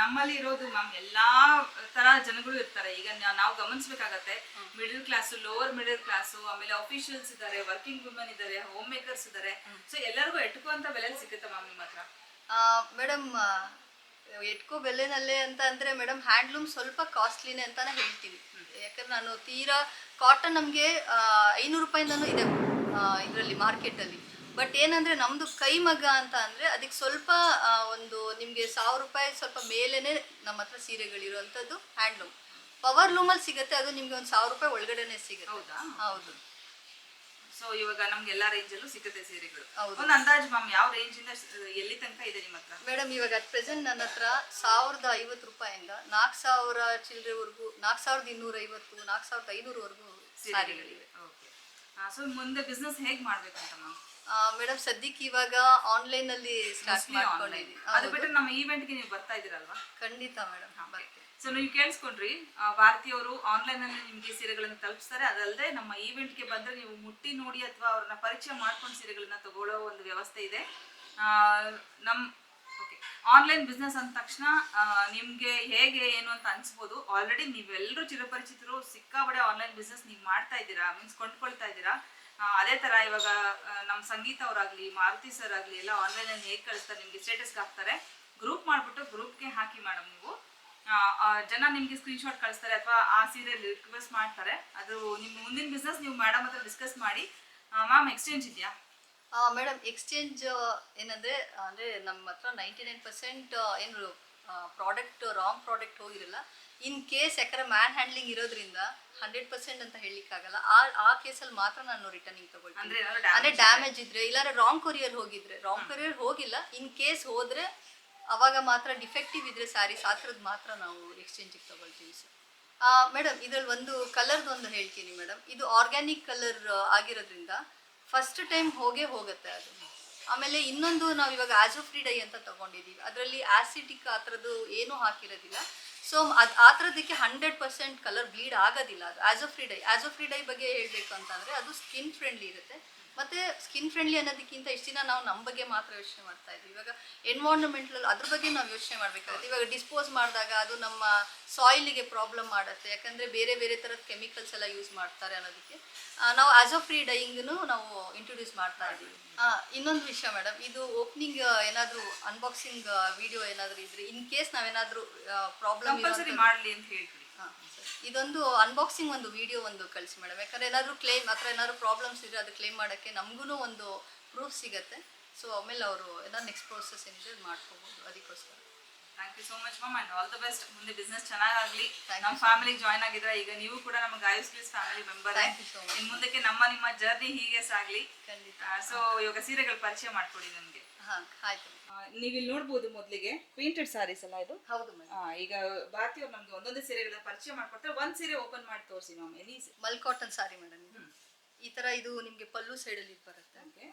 Speaker 1: ನಮ್ಮಲ್ಲಿ ಇರೋದು ಮ್ಯಾಮ್ ಎಲ್ಲಾ ತರ ಜನಗಳು ಇರ್ತಾರೆ. ಈಗ ನಾವು ಗಮನಿಸ್ಬೇಕಾಗತ್ತೆ middle class lower middle class ಆಮೇಲೆ ಅಫಿಷಿಯಲ್ಸ್ ಇದ್ದಾರೆ ವರ್ಕಿಂಗ್ ವುಮೆನ್ ಇದ್ದಾರೆ ಹೋಮ್ ಮೇಕರ್ಸ್ ಇದ್ದಾರೆ ಸೊ ಎಲ್ಲರಿಗೂ ಎಟ್ಕುವಂತ ಬೆಲೆ ಸಿಗುತ್ತೆ ಮ್ಯಾಮ್ ನಿಮ್ಮ ಹತ್ರ
Speaker 2: ಮೇಡಮ್ ಎಟ್ಕೋ ಬೆಲೆನಲ್ಲೇ ಅಂತ ಅಂದರೆ ಮೇಡಮ್ ಹ್ಯಾಂಡ್ಲೂಮ್ ಸ್ವಲ್ಪ ಕಾಸ್ಟ್ಲಿನೇ ಅಂತಾನೆ ಹೇಳ್ತೀವಿ. ಯಾಕಂದ್ರೆ ನಾನು ತೀರಾ ಕಾಟನ್ ನಮಗೆ ಐನೂರು ರೂಪಾಯಿಂದನೂ ಇದೆ ಇದರಲ್ಲಿ ಮಾರ್ಕೆಟಲ್ಲಿ. ಬಟ್ ಏನಂದ್ರೆ ನಮ್ದು ಕೈಮಗ್ಗ ಅಂತ ಅಂದರೆ ಅದಕ್ಕೆ ಸ್ವಲ್ಪ ಒಂದು ನಿಮಗೆ ಸಾವಿರ ರೂಪಾಯಿ ಸ್ವಲ್ಪ ಮೇಲೇ ನಮ್ಮ ಹತ್ರ ಸೀರೆಗಳಿರುವಂಥದ್ದು ಹ್ಯಾಂಡ್ಲೂಮ್. ಪವರ್ ಲೂಮಲ್ಲಿ ಸಿಗುತ್ತೆ ಅದು ನಿಮಗೆ ಒಂದು ಸಾವಿರ ರೂಪಾಯಿ ಒಳಗಡೆನೆ ಸಿಗುತ್ತೆ.
Speaker 1: ಹೌದಾ?
Speaker 2: ಹೌದು.
Speaker 1: ಸೊ ಇವಾಗ ನಮ್ಗೆ ಎಲ್ಲಾ ರೇಂಜ್ ಅಲ್ಲೂ ಸಿಗುತ್ತೆ ಸೀರೆಗಳು.
Speaker 2: ಹೌದು.
Speaker 1: ಒಂದು ಅಂದಾಜು ಮ್ಯಾಮ್ ಯಾವ ರೇಂಜ್ ಇಂದ ಶ- ಎಲ್ಲಿ ತನಕ ಇದೆ ನಿಮ್ಮ ಹತ್ರ?
Speaker 2: ಮೇಡಮ್ ಇವಾಗ ಅಟ್ ಪ್ರೆಸೆಂಟ್ ನನ್ನ ಹತ್ರ ಸಾವಿರದ ಐವತ್ತು ರೂಪಾಯಿಂದ ನಾಲ್ಕ್ ಸಾವಿರ ಚಿಲ್ಲರೆವರೆಗೂ ನಾಲ್ಕು ಸಾವಿರದ ಇನ್ನೂರ ಐವತ್ತು ನಾಲ್ಕ್ ಸಾವಿರದ ಐನೂರವರೆಗೂ ಸಾರಿಗಳಿವೆ.
Speaker 1: ಓಕೆ ಸೊ ಮುಂದೆ ಬಿಸ್ನೆಸ್ ಹೇಗ್ ಮಾಡ್ಬೇಕಂತ ಮ್ಯಾಮ್
Speaker 2: ಮೇಡಮ್ ಸದ್ಯಕ್ಕೆ ಇವಾಗ ಆನ್ಲೈನ್ ಅಲ್ಲಿ ಸ್ಟಾರ್ಟ್ ಮಾಡ್ಕೊಂಡಿದ್ದೀವಿ
Speaker 1: ಅದು ಬಿಟ್ಟರೆ ನಮ್ಮ ಈವೆಂಟ್ಗೆ ನೀವು ಬರ್ತಾ ಇದ್ದೀರಲ್ವಾ?
Speaker 2: ಖಂಡಿತ ಮೇಡಮ್ ಬರ್ತೀನಿ.
Speaker 1: ಸೊ ನೀವು ಕೇಳಿಸ್ಕೊಂಡ್ರಿ ಆ, ಭಾರತೀಯವರು ಆನ್ಲೈನ್ ಅಲ್ಲಿ ನಿಮ್ಗೆ ಸೀರೆಗಳನ್ನ ತಲುಪಿಸ್ತಾರೆ. ಅದಲ್ಲದೆ ನಮ್ಮ ಈವೆಂಟ್ಗೆ ಬಂದ್ರೆ ನೀವು ಮುಟ್ಟಿ ನೋಡಿ ಅಥವಾ ಅವ್ರನ್ನ ಪರಿಚಯ ಮಾಡ್ಕೊಂಡು ಸೀರೆಗಳನ್ನ ತಗೊಳ್ಳೋ ಒಂದು ವ್ಯವಸ್ಥೆ ಇದೆ. ಆ, ನಮ್ ಓಕೆ ಆನ್ಲೈನ್ ಬಿಸ್ನೆಸ್ ಅಂದ ತಕ್ಷಣ ನಿಮಗೆ ಹೇಗೆ ಏನು ಅಂತ ಅನ್ಸ್ಬೋದು. ಆಲ್ರೆಡಿ ನೀವೆಲ್ಲರೂ ಚಿರಪರಿಚಿತರು ಸಿಕ್ಕಾಬಡೆ ಆನ್ಲೈನ್ ಬಿಸ್ನೆಸ್ ನೀವು ಮಾಡ್ತಾ ಇದ್ದೀರಾ ಮೀನ್ಸ್ ಕೊಂಡ್ಕೊಳ್ತಾ ಇದ್ದೀರಾ. ಅದೇ ಥರ ಇವಾಗ ನಮ್ಮ ಸಂಗೀತ ಅವರಾಗಲಿ, ಮಾರುತಿ ಸರ್ ಆಗಲಿ, ಎಲ್ಲ ಆನ್ಲೈನಲ್ಲಿ ಹೇಗೆ ಕಳಿಸ್ತಾರೆ, ನಿಮಗೆ ಸ್ಟೇಟಸ್ಗೆ ಹಾಕ್ತಾರೆ. ಗ್ರೂಪ್ ಮಾಡಿಬಿಟ್ಟು ಗ್ರೂಪ್ಗೆ ಹಾಕಿ ಮೇಡಮ್ ನೀವು. ಜನ ನಿಮಗೆ ಸ್ಕ್ರೀನ್ಶಾಟ್ ಕಳಿಸ್ತಾರೆ ಅಥವಾ ಆ ಸೀರೆ ರಿಕ್ವೆಸ್ಟ್ ಮಾಡ್ತಾರೆ. ಅದು ನಿಮ್ಮ ಮುಂದಿನ ಬಿಸ್ನೆಸ್ ನೀವು ಮೇಡಮ್ ಹತ್ರ ಡಿಸ್ಕಸ್ ಮಾಡಿ. ಮ್ಯಾಮ್ ಎಕ್ಸ್ಚೇಂಜ್ ಇದೆಯಾ?
Speaker 2: ಮೇಡಮ್ ಎಕ್ಸ್ಚೇಂಜ್ ಏನಂದ್ರೆ ಅಂದ್ರೆ ನಮ್ಮ ಹತ್ರ ನೈಂಟಿ ನೈನ್ ಪರ್ಸೆಂಟ್ ಏನು ಪ್ರಾಡಕ್ಟ್ ರಾಂಗ್ ಪ್ರಾಡಕ್ಟ್ ಹೋಗಿರಲ್ಲ ಇನ್ ಕೇಸ್ ಯಾಕಂದ್ರೆ ಮ್ಯಾನ್ ಹ್ಯಾಂಡ್ಲಿಂಗ್ ಇರೋದ್ರಿಂದ ಹಂಡ್ರೆಡ್ ಪರ್ಸೆಂಟ್ ಅಂತ ಹೇಳಲಿಕ್ಕಾಗಲ್ಲ ಆ ಆ ಕೇಸಲ್ಲಿ ಮಾತ್ರ ನಾನು ರಿಟರ್ನಿಂಗ್ ತಗೊಳ್ತೀನಿ.
Speaker 1: ಅಂದ್ರೆ
Speaker 2: ಡ್ಯಾಮೇಜ್ ಇದ್ರೆ? ಇಲ್ಲಾಂದ್ರೆ ರಾಂಗ್ ಕೊರಿಯರ್ ಹೋಗಿದ್ರೆ ರಾಂಗ್ ಕೊರಿಯರ್ ಹೋಗಿಲ್ಲ ಇನ್ ಕೇಸ್ ಹೋದ್ರೆ ಅವಾಗ ಮಾತ್ರ ಡಿಫೆಕ್ಟಿವ್ ಇದ್ರೆ ಸ್ಯಾರೀಸ್ ಆ ಥರದ್ದು ಮಾತ್ರ ನಾವು ಎಕ್ಸ್ಚೇಂಜಿಗೆ ತಗೊಳ್ತೀವಿ ಸರ್ ಮೇಡಮ್ ಇದ್ರಲ್ಲಿ ಒಂದು ಕಲರ್ದು ಒಂದು ಹೇಳ್ತೀನಿ ಮೇಡಮ್. ಇದು ಆರ್ಗ್ಯಾನಿಕ್ ಕಲರ್ ಆಗಿರೋದ್ರಿಂದ ಫಸ್ಟ್ ಟೈಮ್ ಹೋಗೇ ಹೋಗುತ್ತೆ ಅದು. ಆಮೇಲೆ ಇನ್ನೊಂದು ನಾವು ಇವಾಗ ಆಜೋ ಫ್ರೀ ಡೈ ಅಂತ ತಗೊಂಡಿದ್ದೀವಿ ಅದರಲ್ಲಿ ಆಸಿಡಿಕ್ ಆ ಥರದ್ದು ಏನೂ ಹಾಕಿರೋದಿಲ್ಲ. ಸೊ ಅದು ಆ ಥರದಕ್ಕೆ ಹಂಡ್ರೆಡ್ ಪರ್ಸೆಂಟ್ ಕಲರ್ ಬ್ಲೀಡ್ ಆಗೋದಿಲ್ಲ ಅದು. Azo free dye azo free dye ಬಗ್ಗೆ ಹೇಳಬೇಕು ಅಂತಂದರೆ ಅದು ಸ್ಕಿನ್ ಫ್ರೆಂಡ್ಲಿ ಇರುತ್ತೆ. ಮತ್ತೆ ಸ್ಕಿನ್ ಫ್ರೆಂಡ್ಲಿ ಅನ್ನೋದಕ್ಕಿಂತ ಇಷ್ಟು ದಿನ ನಾವು ನಮ್ಮ ಬಗ್ಗೆ ಮಾತ್ರ ಯೋಚನೆ ಮಾಡ್ತಾ ಇದ್ವಿ. ಇವಾಗ ಎನ್ವೈರನ್ಮೆಂಟಲ್ ಅದ್ರ ಬಗ್ಗೆ ನಾವು ಯೋಚನೆ ಮಾಡಬೇಕಾಗುತ್ತೆ. ಇವಾಗ ಡಿಸ್ಪೋಸ್ ಮಾಡಿದಾಗ ಅದು ನಮ್ಮ ಸಾಯಿಲಿಗೆ ಪ್ರಾಬ್ಲಮ್ ಮಾಡುತ್ತೆ. ಯಾಕಂದ್ರೆ ಬೇರೆ ಬೇರೆ ಥರದ ಕೆಮಿಕಲ್ಸ್ ಎಲ್ಲ ಯೂಸ್ ಮಾಡ್ತಾರೆ ಅನ್ನೋದಕ್ಕೆ. ನಾವು ಆಸ್ ಆಫ್ ಫ್ರೀ ಡೈಯಿಂಗ್ನು ನಾವು ಇಂಟ್ರೊಡ್ಯೂಸ್ ಮಾಡ್ತಾ ಇದ್ದೀವಿ ಇನ್ನೊಂದು ವಿಷಯ ಮೇಡಮ್ ಇದು ಓಪನಿಂಗ್ ಏನಾದರೂ ಅನ್ಬಾಕ್ಸಿಂಗ್ ವಿಡಿಯೋ ಏನಾದರೂ ಇದ್ರೆ ಇನ್ ಕೇಸ್ ನಾವೇನಾದರೂ ಪ್ರಾಬ್ಲಮ್
Speaker 1: ಮಾಡಲಿ ಅಂತ ಹೇಳ್ತೀವಿ
Speaker 2: ಹಾ. ಇದೊಂದು ಅನ್ಬಾಕ್ಸಿಂಗ್ ಒಂದು ವಿಡಿಯೋ ಒಂದು ಕಳಿಸಿ ಮೇಡಮ್ ಯಾಕಂದ್ರೆ ಏನಾದರೂ ಕ್ಲೇಮ್ ಹತ್ರ ಏನಾದರೂ ಪ್ರಾಬ್ಲಮ್ಸ್ ಇದ್ರೆ ಅದು ಕ್ಲೇಮ್ ಮಾಡೋಕ್ಕೆ ನಮಗೂ ಒಂದು ಪ್ರೂಫ್ ಸಿಗುತ್ತೆ. ಸೊ ಆಮೇಲೆ ಅವರು ಏನಾದ್ರು ನೆಕ್ಸ್ಟ್ ಪ್ರೋಸೆಸ್ ಏನಿದೆ ಮಾಡ್ಕೋಬೋದು. ಅದಕ್ಕೋಸ್ಕರ.
Speaker 1: Thank you so much ma'am and all the best ಮುಂದೆ ಬಿಸ್ನೆಸ್ ಚೆನ್ನಾಗಾಗ್ಲಿ. ನಮ್ಮ ಫ್ಯಾಮಿಲಿಗೆ ಜಾಯ್ನ್ ಆಗಿದ್ರೆ ಈಗ ನೀವು ಕೂಡ ನಮ್ಮ ಗಾಯಸ್ ಪ್ಲೀಸ್ ಫ್ಯಾಮಿಲಿ ಮೆಂಬರ್ ಇನ್ನು ಮುಂದಕ್ಕೆ ನಮ್ಮ ನಿಮ್ಮ ಜರ್ನಿ ಹೀಗೆ ಸಾಗ್ಲಿ. ಸೊ ಇವಾಗ ಸೀರೆಗಳು ಪರಿಚಯ ಮಾಡ್ಕೊಡಿ ನನಗೆ ನೀವು ಇಲ್ಲಿ ನೋಡ್ಬೋದು ಮೊದಲಿಗೆ ಪೇಂಟೆಡ್ ಸಾರೀಸ್ ಅಲ್ಲ ಇದು?
Speaker 2: ಹೌದು
Speaker 1: ಈಗ ಭಾರತೀಯವ್ರು ನಮ್ಗೆ ಒಂದೊಂದೇ ಸೀರೆಗಳ ಪರಿಚಯ ಮಾಡ್ಕೊಡ್ತಾರೆ. ಒಂದ್ ಸೀರೆ ಓಪನ್ ಮಾಡಿ ತೋರಿಸಿ ma'am any
Speaker 2: mul cotton sari madam ಈ ತರ ಇದು ನಿಮಗೆ ಪಲ್ಲು ಸೈಡಲ್ಲಿ ಬರುತ್ತೆ.